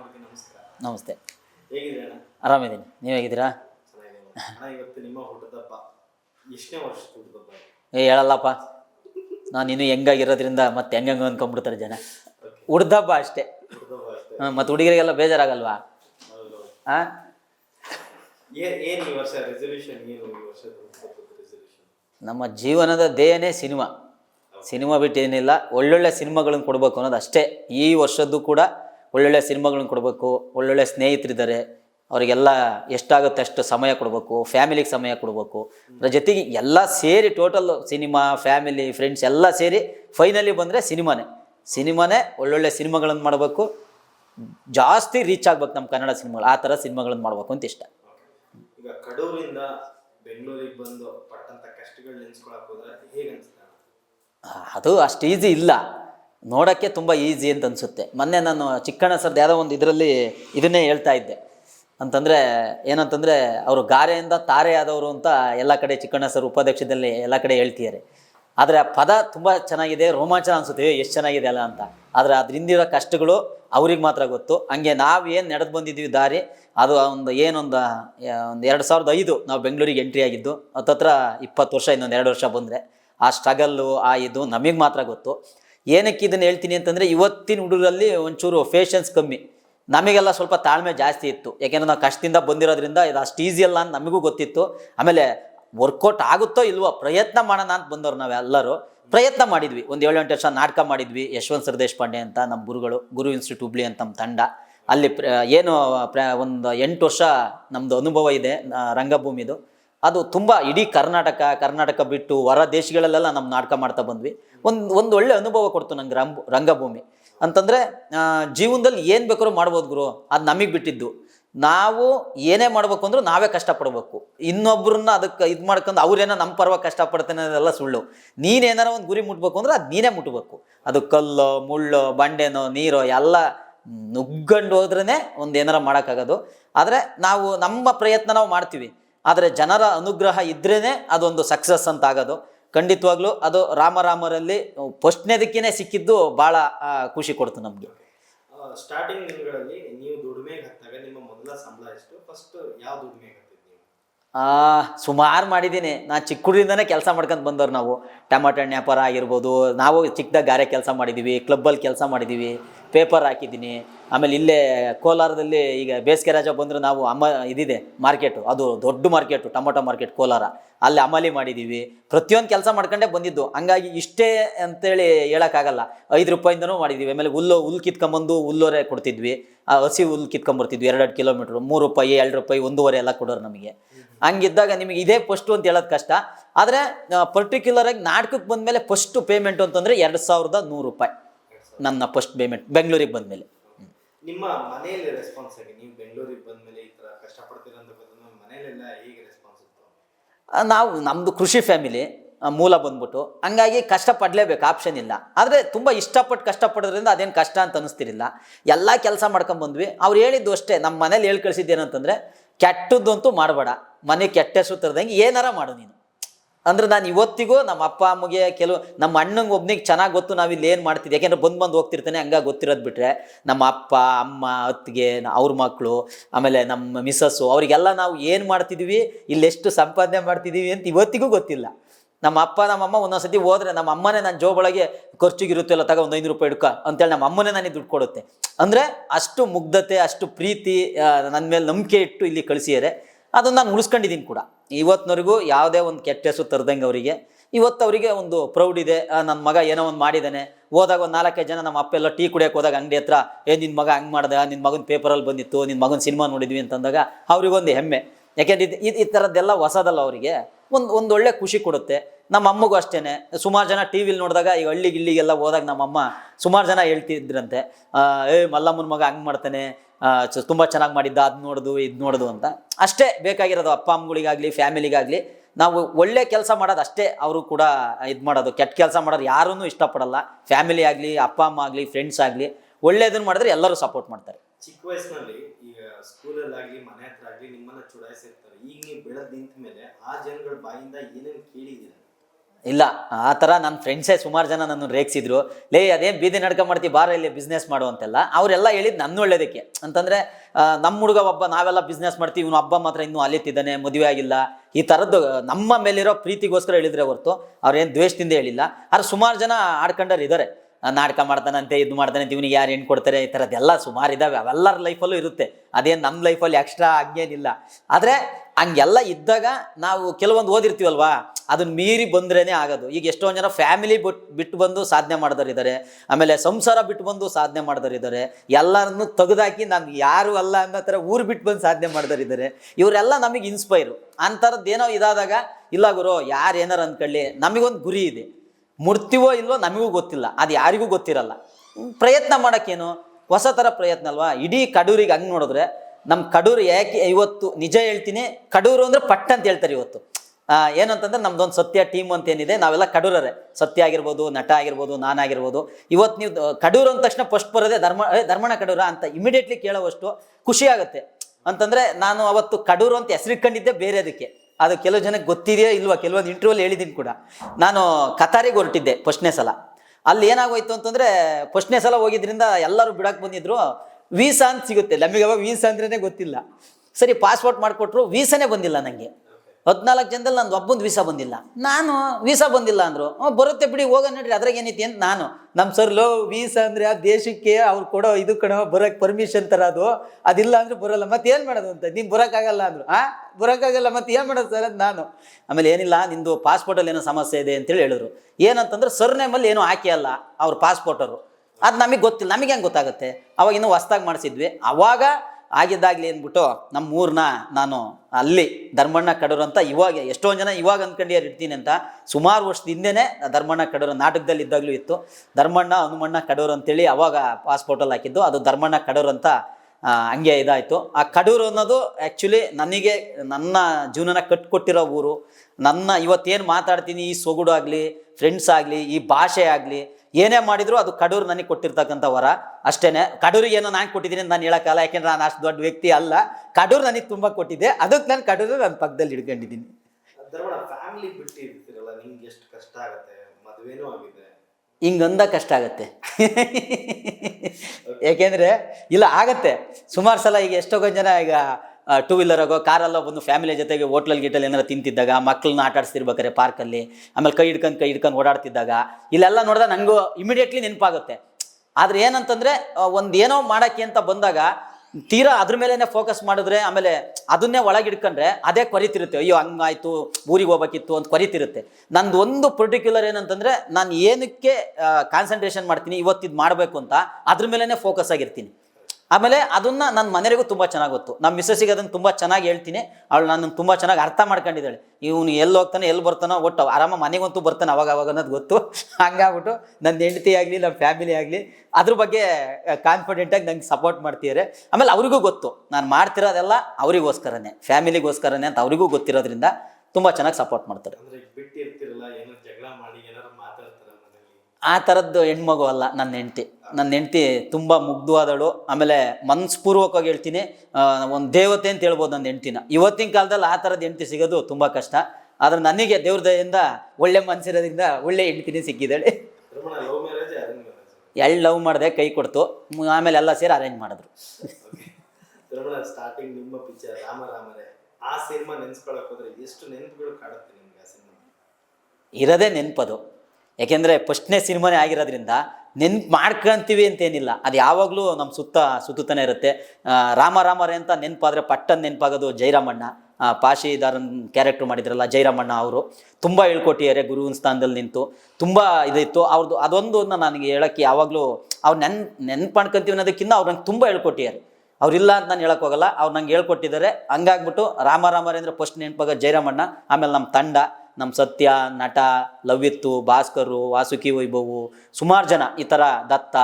ನಮಸ್ಕಾರ. ನಮಸ್ತೆ. ಆರಾಮಿದ್ದೀನಿ. ನೀವು ಹೇಗಿದ್ದೀರಾ? ಚೆನ್ನಾಗಿದೆ ಅಣ್ಣ ಇವತ್ತು ನಿಮ್ಮ ಹುಟ್ಟದಬ್ಬ ಎಷ್ಟನೇ ವರ್ಷ ಹುಟ್ಟದಬ್ಬ ಏ ಹೇಳಲ್ಲಪ್ಪ. ನಾನು ಇನ್ನೂ ಹೆಂಗಾಗಿರೋದ್ರಿಂದ ಮತ್ತೆ ಹೆಂಗಂಗ ಅಂದ್ಕೊಂಡ್ಬಿಡ್ತಾರೆ ಜನ. ಹುಡ್ದಬ್ಬ ಅಷ್ಟೇ. ಮತ್ತು ಹುಡುಗರಿಗೆಲ್ಲ ಬೇಜಾರಾಗಲ್ವಾ? ಹೌದು. ಹಾಂ ಏನ್ ಏನ್ ಈ ವರ್ಷ ರೆಸಲ್ಯೂಷನ್ ಏನು ಈ ವರ್ಷದ ಹುಟ್ಟದಬ್ಬದ ರೆಸಲ್ಯೂಷನ್ ನಮ್ಮ ಜೀವನದ ಧ್ಯೇಯನೇ ಸಿನಿಮಾ. ಸಿನಿಮಾ ಬಿಟ್ಟು ಏನಿಲ್ಲ ಒಳ್ಳೊಳ್ಳೆ ಸಿನಿಮಾಗಳನ್ನ ಕೊಡಬೇಕು ಅನ್ನೋದು ಅಷ್ಟೇ. ಈ ವರ್ಷದ್ದು ಕೂಡ ಒಳ್ಳೊಳ್ಳೆ ಸಿನಿಮಾಗಳನ್ನ ಕೊಡಬೇಕು ಒಳ್ಳೊಳ್ಳೆ ಸ್ನೇಹಿತರಿದ್ದಾರೆ ಅವರಿಗೆಲ್ಲ ಎಷ್ಟಾಗುತ್ತೆ ಅಷ್ಟು ಸಮಯ ಕೊಡಬೇಕು ಫ್ಯಾಮಿಲಿಗೆ ಸಮಯ ಕೊಡಬೇಕು. ಅದ್ರ ಜೊತೆಗೆ ಎಲ್ಲ ಸೇರಿ ಟೋಟಲ್ ಸಿನಿಮಾ ಫ್ಯಾಮಿಲಿ ಫ್ರೆಂಡ್ಸ್ ಎಲ್ಲ ಸೇರಿ ಫೈನಲಿ ಬಂದರೆ ಸಿನಿಮಾನೇ. ಸಿನಿಮಾನೇ ಒಳ್ಳೊಳ್ಳೆ ಸಿನಿಮಾಗಳನ್ನು ಮಾಡಬೇಕು. ಜಾಸ್ತಿ ರೀಚ್ ಆಗ್ಬೇಕು ನಮ್ಮ ಕನ್ನಡ ಸಿನಿಮಾಗಳು ಆ ಥರ ಸಿನಿಮಾಗಳನ್ನು ಮಾಡಬೇಕು ಅಂತ ಇಷ್ಟ. ಈಗ ಕಡೂರಿಂದ ಬೆಂಗಳೂರಿಗೆ ಬಂದು ಪಟ್ಟಂತ ಕಷ್ಟಗಳು ನೆನ್ಸ್ಕೊಳಕ್ ಹೋದ್ರೆ ಹೇಗೆ ಅದು ಅಷ್ಟು ಈಸಿ ಇಲ್ಲ. ನೋಡೋಕ್ಕೆ ತುಂಬ ಈಸಿ ಅಂತ ಅನಿಸುತ್ತೆ. ಮೊನ್ನೆ ನಾನು ಚಿಕ್ಕಣ್ಣ ಸರ್ದು ಯಾವುದೋ ಒಂದು ಇದರಲ್ಲಿ ಇದನ್ನೇ ಹೇಳ್ತಾ ಇದ್ದೆ. ಅಂತಂದರೆ ಏನಂತಂದರೆ ಅವರು ಗಾರೆಯಿಂದ ತಾರೆ ಆದವರು ಅಂತ ಎಲ್ಲ ಕಡೆ ಚಿಕ್ಕಣ್ಣ ಸರ್ ಉಪಾಧ್ಯಕ್ಷದಲ್ಲಿ ಎಲ್ಲ ಕಡೆ ಹೇಳ್ತಿದ್ದಾರೆ. ಆದರೆ ಆ ಪದ ತುಂಬ ಚೆನ್ನಾಗಿದೆ, ರೋಮಾಂಚನ ಅನಿಸುತ್ತೆ ಎಷ್ಟು ಚೆನ್ನಾಗಿದೆ ಅಲ್ಲ ಅಂತ. ಆದರೆ ಅದರಿಂದಿರೋ ಕಷ್ಟಗಳು ಅವ್ರಿಗೆ ಮಾತ್ರ ಗೊತ್ತು. ಹಂಗೆ ನಾವು ಏನು ನಡೆದು ಬಂದಿದ್ದೀವಿ ದಾರಿ, ಅದು ಒಂದು ಏನೊಂದು ಒಂದು ಎರಡು ಸಾವಿರದ ಐದು ನಾವು ಬೆಂಗಳೂರಿಗೆ ಎಂಟ್ರಿ ಆಗಿದ್ದು ಹತ್ತತ್ರ ಇಪ್ಪತ್ತು ವರ್ಷ, ಇನ್ನೊಂದು ಎರಡು ವರ್ಷ ಬಂದರೆ, ಆ ಸ್ಟ್ರಗಲ್ಲು ಆ ಇದು ನಮಗೆ ಮಾತ್ರ ಗೊತ್ತು. ಏನಕ್ಕೆ ಇದನ್ನು ಹೇಳ್ತೀನಿ ಅಂತಂದರೆ ಇವತ್ತಿನ ಹುಡುಗರಲ್ಲಿ ಒಂಚೂರು ಫೇಷನ್ಸ್ ಕಮ್ಮಿ. ನಮಗೆಲ್ಲ ಸ್ವಲ್ಪ ತಾಳ್ಮೆ ಜಾಸ್ತಿ ಇತ್ತು. ಯಾಕೆಂದ್ರೆ ನಾವು ಕಷ್ಟದಿಂದ ಬಂದಿರೋದ್ರಿಂದ ಇದು ಅಷ್ಟು ಈಸಿ ಅಲ್ಲ ಅಂತ ನಮಗೂ ಗೊತ್ತಿತ್ತು. ಆಮೇಲೆ ವರ್ಕೌಟ್ ಆಗುತ್ತೋ ಇಲ್ವೋ ಪ್ರಯತ್ನ ಮಾಡೋಣ ಅಂತ ಬಂದವರು ನಾವೆಲ್ಲರೂ ಪ್ರಯತ್ನ ಮಾಡಿದ್ವಿ. ಒಂದು ಏಳು ಎಂಟು ವರ್ಷ ನಾಟಕ ಮಾಡಿದ್ವಿ. ಯಶವಂತ್ ಸರ್ ದೇಶಪಾಂಡೆ ಅಂತ ನಮ್ಮ ಗುರುಗಳು, ಗುರು ಇನ್ಸ್ಟಿಟ್ಯೂಟ್ ಹುಬ್ಳಿ ಅಂತ ನಮ್ಮ ತಂಡ. ಅಲ್ಲಿ ಪ್ರ, ಏನು ಪ್ರ, ಒಂದು ಎಂಟು ವರ್ಷ ನಮ್ಮದು ಅನುಭವ ಇದೆ ರಂಗಭೂಮಿದು. ಅದು ತುಂಬ ಇಡೀ ಕರ್ನಾಟಕ ಕರ್ನಾಟಕ ಬಿಟ್ಟು ಹೊರ ದೇಶಗಳಲ್ಲೆಲ್ಲ ನಮ್ಮ ನಾಟಕ ಮಾಡ್ತಾ ಬಂದ್ವಿ. ಒಂದು ಒಂದು ಒಳ್ಳೆ ಅನುಭವ ಕೊಡ್ತು ನಂಗೆ ರಂಗ ರಂಗಭೂಮಿ. ಅಂತಂದರೆ ಜೀವನದಲ್ಲಿ ಏನು ಬೇಕಾದ್ರೂ ಮಾಡ್ಬೋದು ಗುರು, ಅದು ನಮಗೆ ಬಿಟ್ಟಿದ್ದು. ನಾವು ಏನೇ ಮಾಡ್ಬೇಕು ಅಂದ್ರೂ ನಾವೇ ಕಷ್ಟಪಡ್ಬೇಕು. ಇನ್ನೊಬ್ಬರನ್ನ ಅದಕ್ಕೆ ಇದು ಮಾಡ್ಕೊಂಡು ಅವ್ರೇನೋ ನಮ್ಮ ಪರವಾಗಿ ಕಷ್ಟಪಡ್ತಾನೆ ಅದೆಲ್ಲ ಸುಳ್ಳು. ನೀನೇನಾರ ಒಂದು ಗುರಿ ಮುಟ್ಬೇಕು ಅಂದ್ರೆ ಅದು ನೀನೇ ಮುಟ್ಬೇಕು. ಅದು ಕಲ್ಲು, ಮುಳ್ಳು, ಬಂಡೆನೋ, ನೀರೋ, ಎಲ್ಲ ನುಗ್ಗಂಡು ಹೋದ್ರೇ ಒಂದು ಏನಾರ ಮಾಡೋಕ್ಕಾಗೋದು. ಆದರೆ ನಾವು ನಮ್ಮ ಪ್ರಯತ್ನ ನಾವು ಮಾಡ್ತೀವಿ. ಆದರೆ ಜನರ ಅನುಗ್ರಹ ಇದ್ರೇ ಅದೊಂದು ಸಕ್ಸಸ್ ಅಂತ ಆಗೋದು ಖಂಡಿತವಾಗ್ಲೂ ಅದು ರಾಮರಾಮರಲ್ಲಿ ಫಸ್ಟ್ನೇದಕ್ಕೇ ಸಿಕ್ಕಿದ್ದು ಭಾಳ ಖುಷಿ ಕೊಡ್ತು ನಮಗೆ. ಸ್ಟಾರ್ಟಿಂಗ್ ದಿನಗಳಲ್ಲಿ ನೀವು ದುಡಿಮೆಗೆ ಹತ್ತಾಗ ನಿಮ್ಮ ಮೊದಲ ಸಂಬಳ ಎಷ್ಟು? ಫಸ್ಟ್ ಯಾವ ದುಡಿಮೆಗೆ ಸುಮಾರು ಮಾಡಿದ್ದೀನಿ. ನಾನು ಚಿಕ್ಕ ಕೆಲಸ ಮಾಡ್ಕೊಂಡು ಬಂದವ್ರು ನಾವು. ಟಮಾಟೋ ಹಣ್ಣು ವ್ಯಾಪಾರ ಆಗಿರ್ಬೋದು ನಾವು ಚಿಕ್ಕದಾಗ ಗಾರೆ ಕೆಲಸ ಮಾಡಿದ್ದೀವಿ ಕ್ಲಬ್ಬಲ್ಲಿ ಕೆಲಸ ಮಾಡಿದ್ದೀವಿ ಪೇಪರ್ ಹಾಕಿದ್ದೀನಿ. ಆಮೇಲೆ ಇಲ್ಲೇ ಕೋಲಾರದಲ್ಲಿ ಈಗ ಬೇಸಿಗೆ ರಾಜ ಬಂದರೆ ನಾವು ಅಮ್ಮ ಇದಿದೆ ಮಾರ್ಕೆಟು ಅದು ದೊಡ್ಡ ಮಾರ್ಕೆಟು ಟೊಮೊಟೊ ಮಾರ್ಕೆಟ್ ಕೋಲಾರ. ಅಲ್ಲಿ ಅಮಲಿ ಮಾಡಿದ್ದೀವಿ ಪ್ರತಿಯೊಂದು ಕೆಲಸ ಮಾಡ್ಕೊಂಡೇ ಬಂದಿದ್ದು. ಹಂಗಾಗಿ ಇಷ್ಟೇ ಅಂತೇಳಿ ಹೇಳೋಕ್ಕಾಗಲ್ಲ. ಐದು ರೂಪಾಯಿಂದನೂ ಮಾಡಿದ್ದೀವಿ ಆಮೇಲೆ ಹುಲ್ಲು ಹುಲ್ಲು ಕಿತ್ಕೊಂಬಂದು ಹುಲ್ಲೋರೆ ಕೊಡ್ತಿದ್ವಿ. ಆ ಹಸಿ ಹುಲ್ಲು ಕಿತ್ಕೊಂಬರ್ತಿದ್ವಿ. ಎರಡೆರಡು ಕಿಲೋಮೀಟ್ರು. ಮೂರು ರೂಪಾಯಿ, ಎರಡು ರೂಪಾಯಿ, ಒಂದೂವರೆ ಎಲ್ಲ ಕೊಡೋರು ನಮಗೆ. ಹಂಗಿದ್ದಾಗ ನಿಮಗೆ ಇದೇ ಫಸ್ಟು ಅಂತ ಹೇಳೋದು ಕಷ್ಟ. ಆದರೆ ಪರ್ಟಿಕ್ಯುಲರಾಗಿ ನಾಟಕಕ್ಕೆ ಬಂದಮೇಲೆ ಫಸ್ಟು ಪೇಮೆಂಟು ಅಂತಂದರೆ ಎರಡು ಸಾವಿರದ ನೂರು ರೂಪಾಯಿ. ನನ್ನ ಫಸ್ಟ್ ಪೇಮೆಂಟ್ ಬೆಂಗಳೂರಿಗೆ ಬಂದಮೇಲೆ. ನಿಮ್ಮ ಮನೆಯಲ್ಲಿ ರೆಸ್ಪಾನ್ಸ್ ಆಗಿ ನೀವು ಬೆಂಗಳೂರಿಗೆ ಬಂದ್ಮೇಲೆ ಈ ತರ ಕಷ್ಟಪಡ್ತೀರ ಅಂತ ಮನೆಯಲ್ಲೆಲ್ಲ ಹೇಗೆ ರೆಸ್ಪಾನ್ಸ್ ಇತ್ತು? ನಾವು ನಮ್ಮದು ಕೃಷಿ ಫ್ಯಾಮಿಲಿ ಮೂಲ ಬಂದ್ಬಿಟ್ಟು. ಹಂಗಾಗಿ ಕಷ್ಟಪಡಲೇಬೇಕು ಆಪ್ಷನ್ ಇಲ್ಲ. ಆದರೆ ತುಂಬ ಇಷ್ಟಪಟ್ಟು ಕಷ್ಟಪಡೋದ್ರಿಂದ ಅದೇನು ಕಷ್ಟ ಅಂತ ಅನ್ನಿಸ್ತಿರಲಿಲ್ಲ ಎಲ್ಲ ಕೆಲಸ ಮಾಡ್ಕೊಂಬಂದ್ವಿ ಅವ್ರು ಹೇಳಿದ್ದು ಅಷ್ಟೇ ನಮ್ಮ ಮನೇಲಿ ಹೇಳಿ ಕಳಿಸಿದ್ದೇನಂತಂದರೆ ಕೆಟ್ಟದ್ದಂತೂ ಮಾಡಬೇಡ. ಮನೆ ಕೆಟ್ಟ ಹೆಸರು ತರದಂಗೆ ಏನಾರ ಮಾಡು ನೀನು. ಅಂದ್ರೆ ನಾನು ಇವತ್ತಿಗೂ ನಮ್ಮ ಅಪ್ಪ ಅಮ್ಮಗೆ ಕೆಲವು ನಮ್ಮ ಅಣ್ಣಂಗೆ ಒಬ್ನಿಗೆ ಚೆನ್ನಾಗಿ ಗೊತ್ತು ನಾವು ಇಲ್ಲಿ ಏನು ಮಾಡ್ತಿದ್ದೆ. ಯಾಕೆಂದ್ರೆ ಬಂದು ಬಂದು ಹೋಗ್ತಿರ್ತಾನೆ ಹಂಗ ಗೊತ್ತಿರೋದು ಬಿಟ್ಟರೆ ನಮ್ಮ ಅಪ್ಪ, ಅಮ್ಮ, ಅತ್ತಿಗೆ ಅವ್ರ ಮಕ್ಕಳು ಆಮೇಲೆ ನಮ್ಮ ಮಿಸ್ಸಸ್ಸು ಅವರಿಗೆಲ್ಲ ನಾವು ಏನು ಮಾಡ್ತಿದ್ವಿ, ಇಲ್ಲಿ ಎಷ್ಟು ಸಂಪಾದನೆ ಮಾಡ್ತಿದ್ದೀವಿ ಅಂತ ಇವತ್ತಿಗೂ ಗೊತ್ತಿಲ್ಲ. ನಮ್ಮ ಅಪ್ಪ, ನಮ್ಮ ಅಮ್ಮ ಒಂದೊಂದು ಸತಿ ಹೋದ್ರೆ ನಮ್ಮ ಅಮ್ಮನೇ ನನ್ನ ಜೋಬೊಳಗೆ ಖರ್ಚಿಗಿರುತ್ತೆಲ್ಲ, ತಗೋ ಒಂದು ಐನೂರು ರೂಪಾಯಿ ಹಿಡ್ಕ ಅಂತೇಳಿ ನಮ್ಮ ಅಮ್ಮನೇ ನನಗೆ ದುಡ್ಡು ಕೊಡುತ್ತೆ. ಅಂದರೆ ಅಷ್ಟು ಮುಗ್ಧತೆ, ಅಷ್ಟು ಪ್ರೀತಿ ನನ್ನ ಮೇಲೆ ನಂಬಿಕೆ ಇಟ್ಟು ಇಲ್ಲಿ ಕಳಿಸಿದ್ದಾರೆ. ಅದನ್ನು ನಾನು ಉಳಿಸ್ಕೊಂಡಿದ್ದೀನಿ ಕೂಡ. ಇವತ್ತಿನವರೆಗೂ ಯಾವುದೇ ಒಂದು ಕೆಟ್ಟ ಹೆಸರು ತರದಂಗೆ ಅವರಿಗೆ, ಇವತ್ತು ಅವರಿಗೆ ಒಂದು ಪ್ರೌಡ್ ಇದೆ ನನ್ನ ಮಗ ಏನೋ ಒಂದು ಮಾಡಿದ್ದಾನೆ ಹೋದಾಗ ಒಂದು ನಾಲ್ಕೈದು ಜನ ನಮ್ಮ ಅಪ್ಪ ಎಲ್ಲ ಟೀ ಕುಡಿಯೋಕೆ ಹೋದಾಗ ಅಂಗಡಿ ಹತ್ರ, ಏ ನಿನ್ನ ಮಗ ಹಂಗೆ ಮಾಡ್ದೆ ನಿನ್ನ ಮಗನ ಪೇಪರಲ್ಲಿ ಬಂದಿತ್ತು ನಿನ್ನ ಮಗನ ಸಿನಿಮಾ ನೋಡಿದ್ವಿ ಅಂತಂದಾಗ ಅವ್ರಿಗೊಂದು ಹೆಮ್ಮೆ. ಯಾಕೆಂದ್ರೆ ಇದು ಇದು, ಈ ಥರದ್ದೆಲ್ಲ ಹೊಸದಲ್ಲ ಅವರಿಗೆ. ಒಂದು ಒಂದು ಒಳ್ಳೆ ಖುಷಿ ಕೊಡುತ್ತೆ. ನಮ್ಮ ಅಮ್ಮಗೂ ಅಷ್ಟೇ ಸುಮಾರು ಜನ ಟಿ ವಿಲಿ ನೋಡಿದಾಗ ಈಗ ಹಳ್ಳಿಗೆ ಇಲ್ಲಿಗೆಲ್ಲ ಹೋದಾಗ ನಮ್ಮಮ್ಮ ಸುಮಾರು ಜನ ಹೇಳ್ತಿದ್ರಂತೆ ಏ ಮಲ್ಲಮ್ಮನ ಮಗ ಹಂಗೆ ಮಾಡ್ತಾನೆ ತುಂಬ ಚೆನ್ನಾಗಿ ಮಾಡಿದ್ದ, ಅದು ನೋಡೋದು, ಇದು ನೋಡೋದು ಅಂತ. ಅಷ್ಟೇ ಬೇಕಾಗಿರೋದು ಅಪ್ಪ ಅಮ್ಮಗಳಿಗಾಗಲಿ, ಫ್ಯಾಮಿಲಿಗಾಗಲಿ, ನಾವು ಒಳ್ಳೆ ಕೆಲಸ ಮಾಡೋದು ಅಷ್ಟೇ ಅವರು ಕೂಡ ಇದು ಮಾಡೋದು. ಕೆಟ್ಟ ಕೆಲಸ ಮಾಡೋದು ಯಾರೂ ಇಷ್ಟಪಡಲ್ಲ. ಫ್ಯಾಮಿಲಿ ಆಗಲಿ, ಅಪ್ಪ, ಅಮ್ಮ ಆಗಲಿ ಫ್ರೆಂಡ್ಸ್ ಆಗಲಿ ಒಳ್ಳೇದನ್ನು ಮಾಡಿದ್ರೆ ಎಲ್ಲರೂ ಸಪೋರ್ಟ್ ಮಾಡ್ತಾರೆ. ಚಿಕ್ಕ ವಯಸ್ಸಿನಲ್ಲಿ ಈಗ ಸ್ಕೂಲಲ್ಲಾಗಲಿ, ಮನೆ ಹತ್ರ ಆಗಲಿ, ನಿಮ್ಮನ್ನು ಚುಡಾಯಿಸಿರ್ತಾರೆ. ಈಗ ನೀವು ಬೆಳೆದು ನಿಂತ ಮೇಲೆ ಆ ಜನಗಳ ಬಾಯಿಂದ ಏನೇನು ಕೇಳಿದ್ದೀರ? ಇಲ್ಲ, ಆ ಥರ ನನ್ನ ಫ್ರೆಂಡ್ಸೇ ಸುಮಾರು ಜನ ನನ್ನ ರೇಗಿಸಿದ್ರು. ಲೇ, ಅದೇನು ಬೀದಿ ನಡ್ಕ ಮಾಡ್ತೀವಿ ಬಾರ ಇಲ್ಲಿ ಬಿಸ್ನೆಸ್ ಮಾಡು ಅಂತೆಲ್ಲ. ಅವರೆಲ್ಲ ಹೇಳಿದ್ ನನ್ನ ಒಳ್ಳೇದಕ್ಕೆ. ಅಂತಂದರೆ ನಮ್ಮ ಹುಡುಗ ಒಬ್ಬ, ನಾವೆಲ್ಲ ಬಿಸ್ನೆಸ್ ಮಾಡ್ತೀವಿ, ಇವನು ಹಬ್ಬ ಮಾತ್ರ ಇನ್ನೂ ಅಲಿತಿದ್ದಾನೆ, ಮದುವೆ ಆಗಿಲ್ಲ. ಈ ಥರದ್ದು ನಮ್ಮ ಮೇಲಿರೋ ಪ್ರೀತಿಗೋಸ್ಕರ ಹೇಳಿದ್ರೆ ಹೊರತು, ಅವ್ರೇನು ದ್ವೇಷದಿಂದ ಹೇಳಿಲ್ಲ. ಆದ್ರೆ ಸುಮಾರು ಜನ ಆಡ್ಕೊಂಡವ್ರು ಇದ್ದಾರೆ ನಾಟಕ ಮಾಡ್ತಾನಂತೆ, ಇದು ಮಾಡ್ತಾನೆ ಇವನಿಗೆ ಯಾರು ಏನು ಕೊಡ್ತಾರೆ, ಈ ಥರದ್ದೆಲ್ಲ ಸುಮಾರು ಇದ್ದಾವೆ ಅವೆಲ್ಲರ ಲೈಫಲ್ಲೂ ಇರುತ್ತೆ. ಅದೇನು ನಮ್ಮ ಲೈಫಲ್ಲಿ ಎಕ್ಸ್ಟ್ರಾ ಆಗೇನಿಲ್ಲ ಆದರೆ ಹಂಗೆಲ್ಲ ಇದ್ದಾಗ ನಾವು ಕೆಲವೊಂದು ಓದಿರ್ತೀವಲ್ವಾ? ಅದನ್ನ ಮೀರಿ ಬಂದ್ರೇ ಆಗೋದು. ಈಗ ಎಷ್ಟೊಂದು ಜನ ಫ್ಯಾಮಿಲಿ ಬಿಟ್ಟು ಬಂದು ಸಾಧನೆ ಮಾಡಿದವರಿದ್ದಾರೆ ಆಮೇಲೆ ಸಂಸಾರ ಬಿಟ್ಟು ಬಂದು ಸಾಧನೆ ಮಾಡಿದವರಿದ್ದಾರೆ ಎಲ್ಲರನ್ನು ತೆಗೆದಾಕಿ ನಾನು ಯಾರು ಅಲ್ಲ ಅನ್ನೋ ಥರ ಊರು ಬಿಟ್ಟು ಬಂದು ಸಾಧನೆ ಮಾಡಿದವರಿದ್ದಾರೆ ಇವರೆಲ್ಲ ನಮಗೆ ಇನ್ಸ್ಪೈರು ಅಂಥರದ್ದು ಏನೋ ಇದಾದಾಗ, ಇಲ್ಲ ಗುರು, ಯಾರು ಏನಾರು ಅಂದ್ಕೊಳ್ಳಿ ನಮಗೊಂದು ಗುರಿ ಇದೆ. ಮುಡ್ತೀವೋ ಇಲ್ವೋ ನಮಗೂ ಗೊತ್ತಿಲ್ಲ. ಅದು ಯಾರಿಗೂ ಗೊತ್ತಿರಲ್ಲ. ಪ್ರಯತ್ನ ಮಾಡೋಕ್ಕೇನು? ಹೊಸ ಥರ ಪ್ರಯತ್ನ ಅಲ್ವಾ? ಇಡೀ ಕಡೂರಿಗೆ ಹಂಗೆ ನೋಡಿದ್ರೆ ನಮ್ಮ ಕಡೂರು ಯಾಕೆ ಇವತ್ತು ನಿಜ ಹೇಳ್ತೀನಿ. ಕಡೂರು ಅಂದರೆ ಪಟ್ಟ ಅಂತ ಹೇಳ್ತಾರೆ ಇವತ್ತು. ಏನಂತಂದ್ರೆ ನಮ್ದೊಂದು ಸತ್ಯ ಟೀಮ್ ಅಂತ ಏನಿದೆ, ನಾವೆಲ್ಲ ಕಡೂರರೇ. ಸತ್ಯ ಆಗಿರ್ಬೋದು, ನಟ ಆಗಿರ್ಬೋದು ನಾನಾಗಿರ್ಬೋದು ಇವತ್ತು ನೀವು ಕಡೂರು ಅಂದ ತಕ್ಷಣ ಫಸ್ಟ್ ಬರೋದೇ ಧರ್ಮ ಧರ್ಮಣ ಕಡೂರ ಅಂತ ಇಮಿಡಿಯೇಟ್ಲಿ ಕೇಳೋವಷ್ಟು ಖುಷಿ ಆಗುತ್ತೆ. ಅಂತಂದ್ರೆ ನಾನು ಅವತ್ತು ಕಡೂರು ಅಂತ ಹೆಸರಿಟ್ಕೊಂಡಿದ್ದೆ ಬೇರೆ ಅದಕ್ಕೆ. ಅದು ಕೆಲವು ಜನಕ್ಕೆ ಗೊತ್ತಿದೆಯೋ ಇಲ್ವಾ, ಕೆಲವೊಂದು ಇಂಟರ್ವ್ಯೂಲ್ ಹೇಳಿದ್ದೀನಿ ಕೂಡ. ನಾನು ಕತಾರಿಗೆ ಹೊರಟಿದ್ದೆ ಫಸ್ಟ್ನೇ ಸಲ. ಅಲ್ಲಿ ಏನಾಗೋಯ್ತು ಅಂತಂದ್ರೆ ಫಸ್ಟ್ನೇ ಸಲ ಹೋಗಿದ್ರಿಂದ ಎಲ್ಲರೂ ಬಿಡಕ್ಕೆ ಬಂದಿದ್ರು. ವೀಸಾ ಅಂತ ಸಿಗುತ್ತೆ. ನಮಗೆ ಅವಾಗ ವೀಸಾ ಅಂದ್ರೇ ಗೊತ್ತಿಲ್ಲ. ಸರಿ ಪಾಸ್ಪೋರ್ಟ್ ಮಾಡಿಕೊಟ್ರು ವೀಸಾನೇ ಬಂದಿಲ್ಲ ನನಗೆ ಹದಿನಾಲ್ಕು ಜನದಲ್ಲಿ ನಂದು ಒಬ್ಬಂದು ವೀಸಾ ಬಂದಿಲ್ಲ. ನಾನು ವೀಸಾ ಬಂದಿಲ್ಲ ಅಂದರು. ಬರುತ್ತೆ ಬಿಡಿ, ಹೋಗ ನಡ್ರಿ, ಅದ್ರಾಗ ಏನೈತಿ ಅಂತ ನಾನು. ನಮ್ಮ ಸರ್ ಲೋ, ವೀಸಾ ಅಂದರೆ ಆ ದೇಶಕ್ಕೆ ಅವ್ರು ಕೊಡೋ ಇದು ಕಣೋ ಬರೋಕ್ಕೆ ಪರ್ಮಿಷನ್ ಥರ ಅದು. ಅದಿಲ್ಲ ಅಂದರೆ ಬರೋಲ್ಲ. ಮತ್ತೆ ಏನು ಮಾಡೋದು ಅಂತ? ನೀನು ಬರೋಕ್ಕಾಗಲ್ಲ ಅಂದರು. ಆ, ಬರೋಕ್ಕಾಗಲ್ಲ. ಮತ್ತೆ ಏನು ಮಾಡೋದು ಸರ್ ಅಂತ ನಾನು. ಆಮೇಲೆ ಏನಿಲ್ಲ, ನಿಂದು ಪಾಸ್ಪೋರ್ಟಲ್ಲಿ ಏನೋ ಸಮಸ್ಯೆ ಇದೆ ಅಂತೇಳಿ ಹೇಳಿದ್ರು. ಏನಂತಂದ್ರೆ ಸರ್ ನೇಮಲ್ಲಿ ಏನೋ ಹಾಕಿ ಅಲ್ಲ ಅವ್ರ ಪಾಸ್ಪೋರ್ಟರು ಅದು ನಮಗೆ ಗೊತ್ತಿಲ್ಲ, ನಮಗೆ ಹೆಂಗೆ ಗೊತ್ತಾಗುತ್ತೆ? ಅವಾಗ ಇನ್ನೂ ಹೊಸ್ದಾಗಿ ಮಾಡಿಸಿದ್ವಿ. ಅವಾಗ ಆಗಿದ್ದಾಗಲಿ ಅಂದ್ಬಿಟ್ಟು ನಮ್ಮ ಊರನ್ನ ನಾನು ಅಲ್ಲಿ ಧರ್ಮಣ್ಣ ಕಡೂರು ಅಂತ ಇವಾಗ ಎಷ್ಟೊಂದು ಜನ ಇವಾಗ ಅಂದ್ಕೊಂಡು ಇರ್ತೀನಿ ಅಂತ ಸುಮಾರು ವರ್ಷದ ಹಿಂದೆನೇ ಧರ್ಮಣ್ಣ ಕಡೂರು ನಾಟಕದಲ್ಲಿ ಇದ್ದಾಗಲೂ ಇತ್ತು. ಧರ್ಮಣ್ಣ, ಹನುಮಣ್ಣ ಕಡೂರು ಅಂತೇಳಿ ಅವಾಗ ಪಾಸ್ಪೋರ್ಟಲ್ಲಿ ಹಾಕಿದ್ದು. ಅದು ಧರ್ಮಣ್ಣ ಕಡೂರು ಅಂತ ಹಂಗೆ ಇದಾಯಿತು. ಆ ಕಡೂರು ಅನ್ನೋದು ಆ್ಯಕ್ಚುಲಿ ನನಗೆ ನನ್ನ ಜೀವನನ ಕಟ್ಕೊಟ್ಟಿರೋ ಊರು. ನನ್ನ ಇವತ್ತೇನು ಮಾತಾಡ್ತೀನಿ ಈ ಸೊಗಡು ಆಗಲಿ ಫ್ರೆಂಡ್ಸ್ ಆಗಲಿ, ಈ ಭಾಷೆ ಆಗಲಿ ಏನೇ ಮಾಡಿದ್ರು ಅದು ಕಡೂರು ನನಗೆ ಕೊಟ್ಟಿರ್ತಕ್ಕಂಥ ವರ. ಅಷ್ಟೇನೆ ಕಡೂರಿಗೆ ಏನೋ ನಾನು ಕೊಟ್ಟಿದ್ದೀನಿ ಅಂತ ನಾನು ಹೇಳೋಕ್ಕಲ್ಲ ಯಾಕೆಂದ್ರೆ ನಾನು ಅಷ್ಟು ದೊಡ್ಡ ವ್ಯಕ್ತಿ ಅಲ್ಲ. ಕಡೂರು ನನಗೆ ತುಂಬ ಕೊಟ್ಟಿದೆ ಅದಕ್ಕೆ ನಾನು ಕಡೂರು ನನ್ನ ಪಕ್ಕದಲ್ಲಿ ಹಿಡ್ಕೊಂಡಿದ್ದೀನಿ ಎಷ್ಟು ಕಷ್ಟ ಆಗುತ್ತೆ? ಮದುವೆನೂ ಆಗಿದೆ. ಹಿಂಗಂದ ಕಷ್ಟ ಆಗತ್ತೆ. ಯಾಕೆಂದ್ರೆ ಇಲ್ಲ ಆಗತ್ತೆ. ಸುಮಾರು ಸಲ ಈಗ ಎಷ್ಟೋ ಜನ ಈಗ ಟೂ ವೀಲರಾಗೋ ಕಾರಲ್ಲೋ ಬಂದು ಫ್ಯಾಮಿಲಿ ಜೊತೆಗೆ ಹೋಟ್ಲಲ್ಲಿ ಗಿಟಲ್ಲಿ ಏನಾರು ತಿಂತಿದ್ದಾಗ ಮಕ್ಕಳನ್ನ ಆಟ ಆಡಿಸ್ತಿರ್ಬೇಕಾರೆ ಪಾರ್ಕಲ್ಲಿ ಆಮೇಲೆ ಕೈ ಹಿಡ್ಕೊಂಡು ಕೈ ಹಿಡ್ಕೊಂಡು ಓಡಾಡ್ತಿದ್ದಾಗ, ಇಲ್ಲೆಲ್ಲ ನೋಡಿದಾಗ ನನಗೂ ಇಮಿಡಿಯೇಟ್ಲಿ ನೆನಪಾಗುತ್ತೆ. ಆದರೆ ಏನಂತಂದರೆ ಒಂದು ಏನೋ ಮಾಡೋಕ್ಕೆ ಅಂತ ಬಂದಾಗ ತೀರಾ ಅದ್ರ ಮೇಲೇ ಫೋಕಸ್ ಮಾಡಿದ್ರೆ ಆಮೇಲೆ ಅದನ್ನೇ ಒಳಗೆ ಇಟ್ಕೊಂಡ್ರೆ ಅದೇ ಕೊರಿತಿರುತ್ತೆ. ಅಯ್ಯೋ, ಹಂಗಾಯ್ತು, ಊರಿಗೆ ಹೋಗ್ಬೇಕಿತ್ತು ಅಂತ ಕೊರಿತಿರುತ್ತೆ. ನಂದು ಒಂದು ಪರ್ಟಿಕ್ಯುಲರ್ ಏನಂತಂದ್ರೆ, ನಾನು ಏನಕ್ಕೆ ಕಾನ್ಸಂಟ್ರೇಷನ್ ಮಾಡ್ತೀನಿ, ಇವತ್ತಿದು ಮಾಡಬೇಕು ಅಂತ ಅದ್ರ ಮೇಲೇ ಫೋಕಸ್ ಆಗಿರ್ತೀನಿ. ಆಮೇಲೆ ಅದನ್ನ ನನ್ನ ಮನೆಯವರಿಗೂ ತುಂಬ ಚೆನ್ನಾಗಿ ಗೊತ್ತು. ನಮ್ಮ ಮಿಸ್ಸಸ್ಸಿಗೆ ಅದನ್ನು ತುಂಬ ಚೆನ್ನಾಗಿ ಹೇಳ್ತೀನಿ. ಅವಳು ನನ್ನ ತುಂಬ ಚೆನ್ನಾಗಿ ಅರ್ಥ ಮಾಡ್ಕೊಂಡಿದ್ದಾಳೆ. ಇವನು ಎಲ್ಲಿ ಹೋಗ್ತಾನೆ, ಎಲ್ಲಿ ಬರ್ತಾನೋ, ಒಟ್ಟು ಆರಾಮ ಮನೆಗಂತೂ ಬರ್ತಾನೆ ಅವಾಗ ಅವಾಗ ಅನ್ನೋದು ಗೊತ್ತು. ಹಂಗಾಗ್ಬಿಟ್ಟು ನನ್ನ ಹೆಂಡತಿ ಆಗಲಿ ನಮ್ಮ ಫ್ಯಾಮಿಲಿ ಆಗಲಿ, ಅದ್ರ ಬಗ್ಗೆ ಕಾನ್ಫಿಡೆಂಟಾಗಿ ನಂಗೆ ಸಪೋರ್ಟ್ ಮಾಡ್ತಿದ್ದಾರೆ ಆಮೇಲೆ ಅವರಿಗೂ ಗೊತ್ತು. ನಾನು ಮಾಡ್ತಿರೋದೆಲ್ಲ ಅವರಿಗೋಸ್ಕರನೇ, ಫ್ಯಾಮಿಲಿಗೋಸ್ಕರನೇ ಅಂತ ಅವರಿಗೂ ಗೊತ್ತಿರೋದ್ರಿಂದ ತುಂಬ ಚೆನ್ನಾಗಿ ಸಪೋರ್ಟ್ ಮಾಡ್ತಾರೆ ಅಂದ್ರೆ ಈಗ ಬಿಟ್ಟು ಇರ್ತಿರಲ್ಲ ಏನೋ ಜಗಳ ಮಾಡಿ ಏನಾರು ಮಾತಾಡ್ತಾರ ಮನೇಲಿ ಆ ಥರದ್ದು ಹೆಣ್ಮಗು ಅಲ್ಲ ನನ್ನ ಹೆಂಡತಿ. ನನ್ನ ಹೆಂಡತಿ ತುಂಬ ಮುಗ್ಧವಾದಳು. ಆಮೇಲೆ ಮನಸ್ಪೂರ್ವಕವಾಗಿ ಹೇಳ್ತೀನಿ ಒಂದು ದೇವತೆ ಅಂತ ಹೇಳ್ಬೋದು ನನ್ನ ಹೆಂಡ್ತಿನ. ಇವತ್ತಿನ ಕಾಲದಲ್ಲಿ ಆ ಥರದ ಹೆಂಡತಿ ಸಿಗೋದು ತುಂಬ ಕಷ್ಟ. ಆದರೆ ನನಗೆ ದೇವ್ರ ದಯೆಯಿಂದ ಒಳ್ಳೆ ಮನಸ್ಸಿರೋದ್ರಿಂದ ಒಳ್ಳೆ ಹೆಂಡ್ತಿನೇ ಸಿಕ್ಕಿದ್ದಾಳೆ. ಎಳ್ಳು ಲವ್ ಮಾಡಿದೆ ಕೈ ಕೊಡ್ತು. ಆಮೇಲೆ ಎಲ್ಲ ಸೇರಿ ಅರೇಂಜ್ ಮಾಡಿದ್ರು. ಸ್ಟಾರ್ಟಿಂಗ್ ನಿಮ್ಮ ಪಿಕ್ಚರ್ ರಾಮ ರಾಮರೇ ಆ ಸಿನಿಮಾ ನೆನ್ಸ್ಕೊಳಕ್ ಹೋದ್ರೆ ಎಷ್ಟು ನೆನಪುಗಳು ಕಾಡುತ್ತೆ ನಿಮ್ಗೆ ಆ ಸಿನಿಮಾ ಇರೋದೇ ನೆನಪದು. ಯಾಕೆಂದರೆ ಫಸ್ಟ್ನೇ ಸಿನಿಮಾನೇ ಆಗಿರೋದ್ರಿಂದ ನೆನ್ಪು ಮಾಡ್ಕೊಂತೀವಿ ಅಂತೇನಿಲ್ಲ. ಅದು ಯಾವಾಗಲೂ ನಮ್ಮ ಸುತ್ತ ಸುತ್ತುತ್ತಾನೆ ಇರುತ್ತೆ. ರಾಮ ರಾಮರೇ ಅಂತ ನೆನಪಾದರೆ ಪಟ್ಟನ್ ನೆನಪಾಗೋದು ಜೈರಾಮಣ್ಣ. ಪಾಶಿದಾರನ್ ಕ್ಯಾರೆಕ್ಟ್ರ್ ಮಾಡಿದ್ರಲ್ಲ ಜೈರಾಮಣ್ಣ ಅವರು. ತುಂಬ ಹೇಳ್ಕೊಟ್ಟಿದ್ದಾರೆ ಗುರುವಿನ ಸ್ಥಾನದಲ್ಲಿ ನಿಂತು. ತುಂಬ ಇದಿತ್ತು. ಅವ್ರದ್ದು ಅದೊಂದು ನನಗೆ ಹೇಳೋಕ್ಕೆ ಯಾವಾಗಲೂ ಅವ್ರು ನೆನ್, ನೆನ್ಪು ಮಾಡ್ಕೊಂತೀವಿ ಅನ್ನೋದಕ್ಕಿಂತ ಅವ್ರು ನಂಗೆ ತುಂಬ ಹೇಳ್ಕೊಟ್ಟಿದ್ದಾರೆ. ಅವ್ರಿಲ್ಲ ಅಂತ ನಾನು ಹೇಳೋಕ್ಕೋಗಲ್ಲ. ಅವ್ರು ನಂಗೆ ಹೇಳ್ಕೊಟ್ಟಿದ್ದಾರೆ. ಹಂಗಾಗ್ಬಿಟ್ಟು ರಾಮ ರಾಮರೇಂದ್ರ ಫಸ್ಟ್ ನೆನಪಾಗ ಜೈರಾಮಣ್ಣ, ಆಮೇಲೆ ನಮ್ಮ ತಂಡ. ನಮ್ಮ ಸತ್ಯ, ನಟ, ಲವ್ಯತ್ತು, ಭಾಸ್ಕರು, ವಾಸುಕಿ, ವೈಭವು, ಸುಮಾರು ಜನ ಈ ಥರ ದತ್ತ,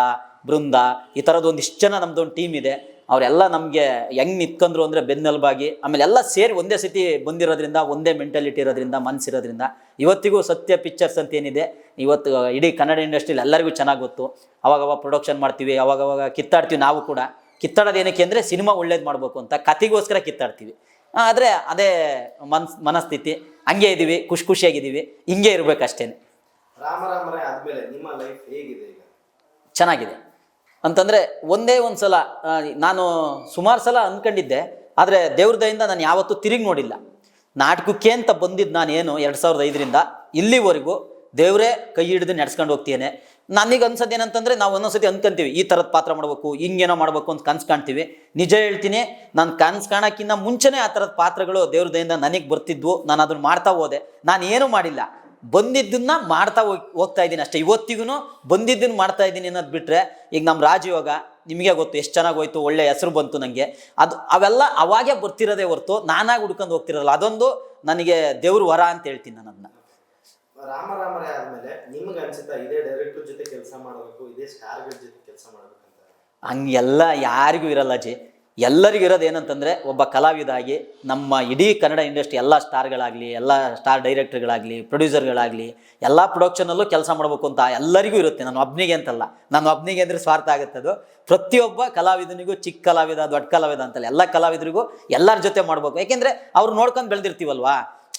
ಬೃಂದ, ಈ ಥರದ್ದು ಇಷ್ಟು ಜನ ನಮ್ದು ಒಂದು ಟೀಮ್ ಇದೆ. ಅವರೆಲ್ಲ ನಮಗೆ ಹೆಂಗ್ ನಿಂತ್ಕೊಂಡ್ರು ಅಂದರೆ ಬೆನ್ನೆಲುಬಾಗಿ, ಆಮೇಲೆ ಎಲ್ಲ ಸೇರಿ ಒಂದೇ ಸತಿ ಬಂದಿರೋದ್ರಿಂದ, ಒಂದೇ ಮೆಂಟಾಲಿಟಿ ಇರೋದ್ರಿಂದ ಮನಸ್ಸಿರೋದ್ರಿಂದ ಇವತ್ತಿಗೂ ಸತ್ಯ ಪಿಕ್ಚರ್ಸ್ ಅಂತ ಏನಿದೆ, ಇವತ್ತು ಇಡೀ ಕನ್ನಡ ಇಂಡಸ್ಟ್ರಿಲಿ ಎಲ್ಲರಿಗೂ ಚೆನ್ನಾಗಿ ಗೊತ್ತು. ಅವಾಗವಾಗ ಪ್ರೊಡಕ್ಷನ್ ಮಾಡ್ತೀವಿ, ಅವಾಗವಾಗ ಕಿತ್ತಾಡ್ತೀವಿ ನಾವು ಕೂಡ. ಕಿತ್ತಾಡೋದು ಏನಕ್ಕೆ ಅಂದರೆ, ಸಿನಿಮಾ ಒಳ್ಳೇದು ಮಾಡಬೇಕು ಅಂತ ಕತೆಗೋಸ್ಕರ ಕಿತ್ತಾಡ್ತೀವಿ. ಆದರೆ ಅದೇ ಮನ್ಸ್ ಮನಸ್ಥಿತಿ. ಹಂಗೆ ಇದ್ದೀವಿ ಖುಷಿ ಖುಷಿಯಾಗಿದ್ದೀವಿ ಹಿಂಗೆ ಇರಬೇಕಷ್ಟೇ ರಾಮ ರಾಮರೇ ಆದ್ಮೇಲೆ ನಿಮ್ಮ ಲೈಫ್ ಹೇಗಿದೆ ಈಗ? ಚೆನ್ನಾಗಿದೆ. ಅಂತಂದರೆ ಒಂದೇ ಒಂದು ಸಲ ನಾನು ಸುಮಾರು ಸಲ ಅಂದ್ಕೊಂಡಿದ್ದೆ ಆದರೆ ದೇವ್ರದಯಿಂದ ನಾನು ಯಾವತ್ತೂ ತಿರುಗಿ ನೋಡಿಲ್ಲ. ನಾಟಕಕ್ಕೆ ಅಂತ ಬಂದಿದ್ದು ನಾನು ಏನು ಎರಡು ಸಾವಿರದ ಐದರಿಂದ ಇಲ್ಲಿವರೆಗೂ ದೇವರೇ ಕೈ ಹಿಡಿದು ನಡೆಸ್ಕೊಂಡು ಹೋಗ್ತೇನೆ ನನಗೆ ಅನ್ಸೋದು ಏನಂತಂದರೆ ನಾವು ಒಂದೊಂದ್ಸತಿ ಅನ್ಕೊಂತೀವಿ, ಈ ಥರದ ಪಾತ್ರ ಮಾಡಬೇಕು, ಹಿಂಗೇನೋ ಮಾಡಬೇಕು ಅಂತ ಕನ್ಸು ಕಾಣ್ತೀವಿ. ನಿಜ ಹೇಳ್ತೀನಿ, ನಾನು ಕನ್ಸು ಕಾಣೋಕ್ಕಿಂತ ಮುಂಚೆನೇ ಆ ಥರದ ಪಾತ್ರಗಳು ದೇವ್ರ ದಯಿಂದ ನನಗೆ ಬರ್ತಿದ್ವು, ನಾನು ಅದನ್ನು ಮಾಡ್ತಾ ಹೋದೆ. ನಾನು ಏನೂ ಮಾಡಿಲ್ಲ. ಬಂದಿದ್ದನ್ನ ಮಾಡ್ತಾ ಹೋಗ್, ಹೋಗ್ತಾ ಇದ್ದೀನಿ ಅಷ್ಟೇ. ಇವತ್ತಿಗೂ ಬಂದಿದ್ದನ್ನ ಮಾಡ್ತಾ ಇದ್ದೀನಿ ಅನ್ನೋದು ಬಿಟ್ರೆ, ಈಗ ನಮ್ಮ ರಾಜಯೋಗ ನಿಮಗೆ ಗೊತ್ತು ಎಷ್ಟು ಚೆನ್ನಾಗಿ ಹೋಯ್ತು, ಒಳ್ಳೆ ಹೆಸರು ಬಂತು ನನಗೆ ಅದು, ಅವೆಲ್ಲ ಅವಾಗೇ ಬರ್ತಿರೋದೇ ಹೊರ್ತು ನಾನಾಗಿ ಹುಡ್ಕೊಂಡು ಹೋಗ್ತಿರಲ್ಲ, ಅದೊಂದು ನನಗೆ ದೇವ್ರ ವರ ಅಂತ ಹೇಳ್ತೀನಿ ನಾನು ಅದನ್ನ ರಾಮ ರಾಮರೇ ಆದ್ಮೇಲೆ ನಿಮ್ಗೆ ಅನ್ಸುತ್ತಾ ಇದೇ ಡೈರೆಕ್ಟರ್ ಜೊತೆ ಕೆಲಸ ಮಾಡಬೇಕು ಇದೇ ಸ್ಟಾರ್ಗಳ ಜೊತೆ ಕೆಲಸ ಮಾಡ್ಬೇಕಂತ? ಹಂಗೆಲ್ಲ ಯಾರಿಗೂ ಇರಲ್ಲ ಜಿ ಎಲ್ಲರಿಗೂ ಇರೋದು ಏನಂತಂದ್ರೆ ಒಬ್ಬ ಕಲಾವಿದ ಆಗಿ ನಮ್ಮ ಇಡೀ ಕನ್ನಡ ಇಂಡಸ್ಟ್ರಿ ಎಲ್ಲ ಸ್ಟಾರ್ಗಳಾಗಲಿ ಎಲ್ಲ ಸ್ಟಾರ್ ಡೈರೆಕ್ಟರ್ಗಳಾಗಲಿ ಪ್ರೊಡ್ಯೂಸರ್ಗಳಾಗಲಿ ಎಲ್ಲ ಪ್ರೊಡಕ್ಷನಲ್ಲೂ ಕೆಲಸ ಮಾಡಬೇಕು ಅಂತ ಎಲ್ಲರಿಗೂ ಇರುತ್ತೆ. ನಾನು ಒಬ್ಬನಿಗೆ ಅಂತಲ್ಲ. ನಾನು ಒಬ್ಬನಿಗೆ ಅಂದರೆ ಸ್ವಾರ್ಥ ಆಗುತ್ತೆ ಅದು. ಪ್ರತಿಯೊಬ್ಬ ಕಲಾವಿದನಿಗೂ ಚಿಕ್ಕ ಕಲಾವಿದ, ದೊಡ್ಡ ಕಲಾವಿದ ಅಂತಲ್ಲ ಎಲ್ಲ ಕಲಾವಿದರಿಗೂ ಎಲ್ಲರ ಜೊತೆ ಮಾಡ್ಬೇಕು. ಯಾಕೆಂದರೆ ಅವ್ರು ನೋಡ್ಕೊಂಡು ಬೆಳೆದಿರ್ತೀವಲ್ವಾ?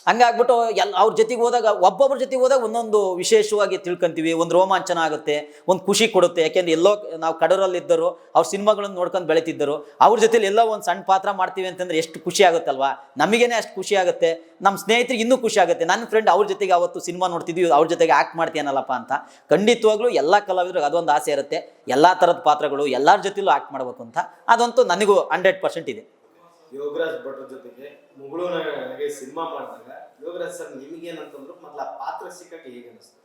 ಹಂಗಾಗ್ಬಿಟ್ಟು ಎಲ್ಲ ಅವ್ರ ಜೊತೆಗೆ ಹೋದಾಗ ಒಬ್ಬೊಬ್ಬರ ಜೊತೆಗೆ ಹೋದಾಗ ಒಂದೊಂದು ವಿಶೇಷವಾಗಿ ತಿಳ್ಕೊಂತೀವಿ. ಒಂದು ರೋಮಾಂಚನ ಆಗುತ್ತೆ, ಒಂದು ಖುಷಿ ಕೊಡುತ್ತೆ. ಯಾಕೆಂದ್ರೆ ಎಲ್ಲೋ ನಾವು ಕಡೂರಲ್ಲಿದ್ದರು, ಅವ್ರ ಸಿನಿಮಾಗಳನ್ನು ನೋಡ್ಕೊಂಡು ಬೆಳೀತಿದ್ದರು. ಅವ್ರ ಜೊತೆಲಿ ಎಲ್ಲೋ ಒಂದು ಸಣ್ಣ ಪಾತ್ರ ಮಾಡ್ತೀವಿ ಅಂತಂದ್ರೆ ಎಷ್ಟು ಖುಷಿ ಆಗುತ್ತಲ್ವಾ? ನಮಗೇನೆ ಅಷ್ಟು ಖುಷಿ ಆಗುತ್ತೆ. ನಮ್ಮ ಸ್ನೇಹಿತರಿಗೆ ಇನ್ನೂ ಖುಷಿ ಆಗುತ್ತೆ. ನನ್ನ ಫ್ರೆಂಡ್ ಅವ್ರ ಜೊತೆಗೆ ಅವತ್ತು ಸಿನಿಮಾ ನೋಡ್ತಿದ್ವಿ ಅವ್ರ ಜೊತೆಗೆ ಆ್ಯಕ್ಟ್ ಮಾಡ್ತೀನಲ್ಲಪ್ಪ ಅಂತ. ಖಂಡಿತವಾಗ್ಲೂ ಎಲ್ಲ ಕಲಾವಿದ್ರಿಗೆ ಅದೊಂದು ಆಸೆ ಇರುತ್ತೆ. ಎಲ್ಲ ಥರದ ಪಾತ್ರಗಳು ಎಲ್ಲರ ಜೊತೆಲೂ ಆ್ಯಕ್ಟ್ ಮಾಡಬೇಕು ಅಂತ. ಅದಂತೂ ನನಗೂ ಹಂಡ್ರೆಡ್ ಪರ್ಸೆಂಟ್ ಇದೆ. ಯೋಗರಾಜ್ ಭಟ್ರ ಜೊತೆಗೆ ಮುಗುಳು ನನಗೆ ಸಿನಿಮಾ ಮಾಡಿದಾಗ ಯೋಗರಾಜ್ ಸರ್ ನಿಮಗೇನಂತಂದ್ರು ಮೊದಲ ಪಾತ್ರ ಸಿಕ್ಕಕ್ಕೆ ಹೇಗೆ ಅನಿಸ್ತು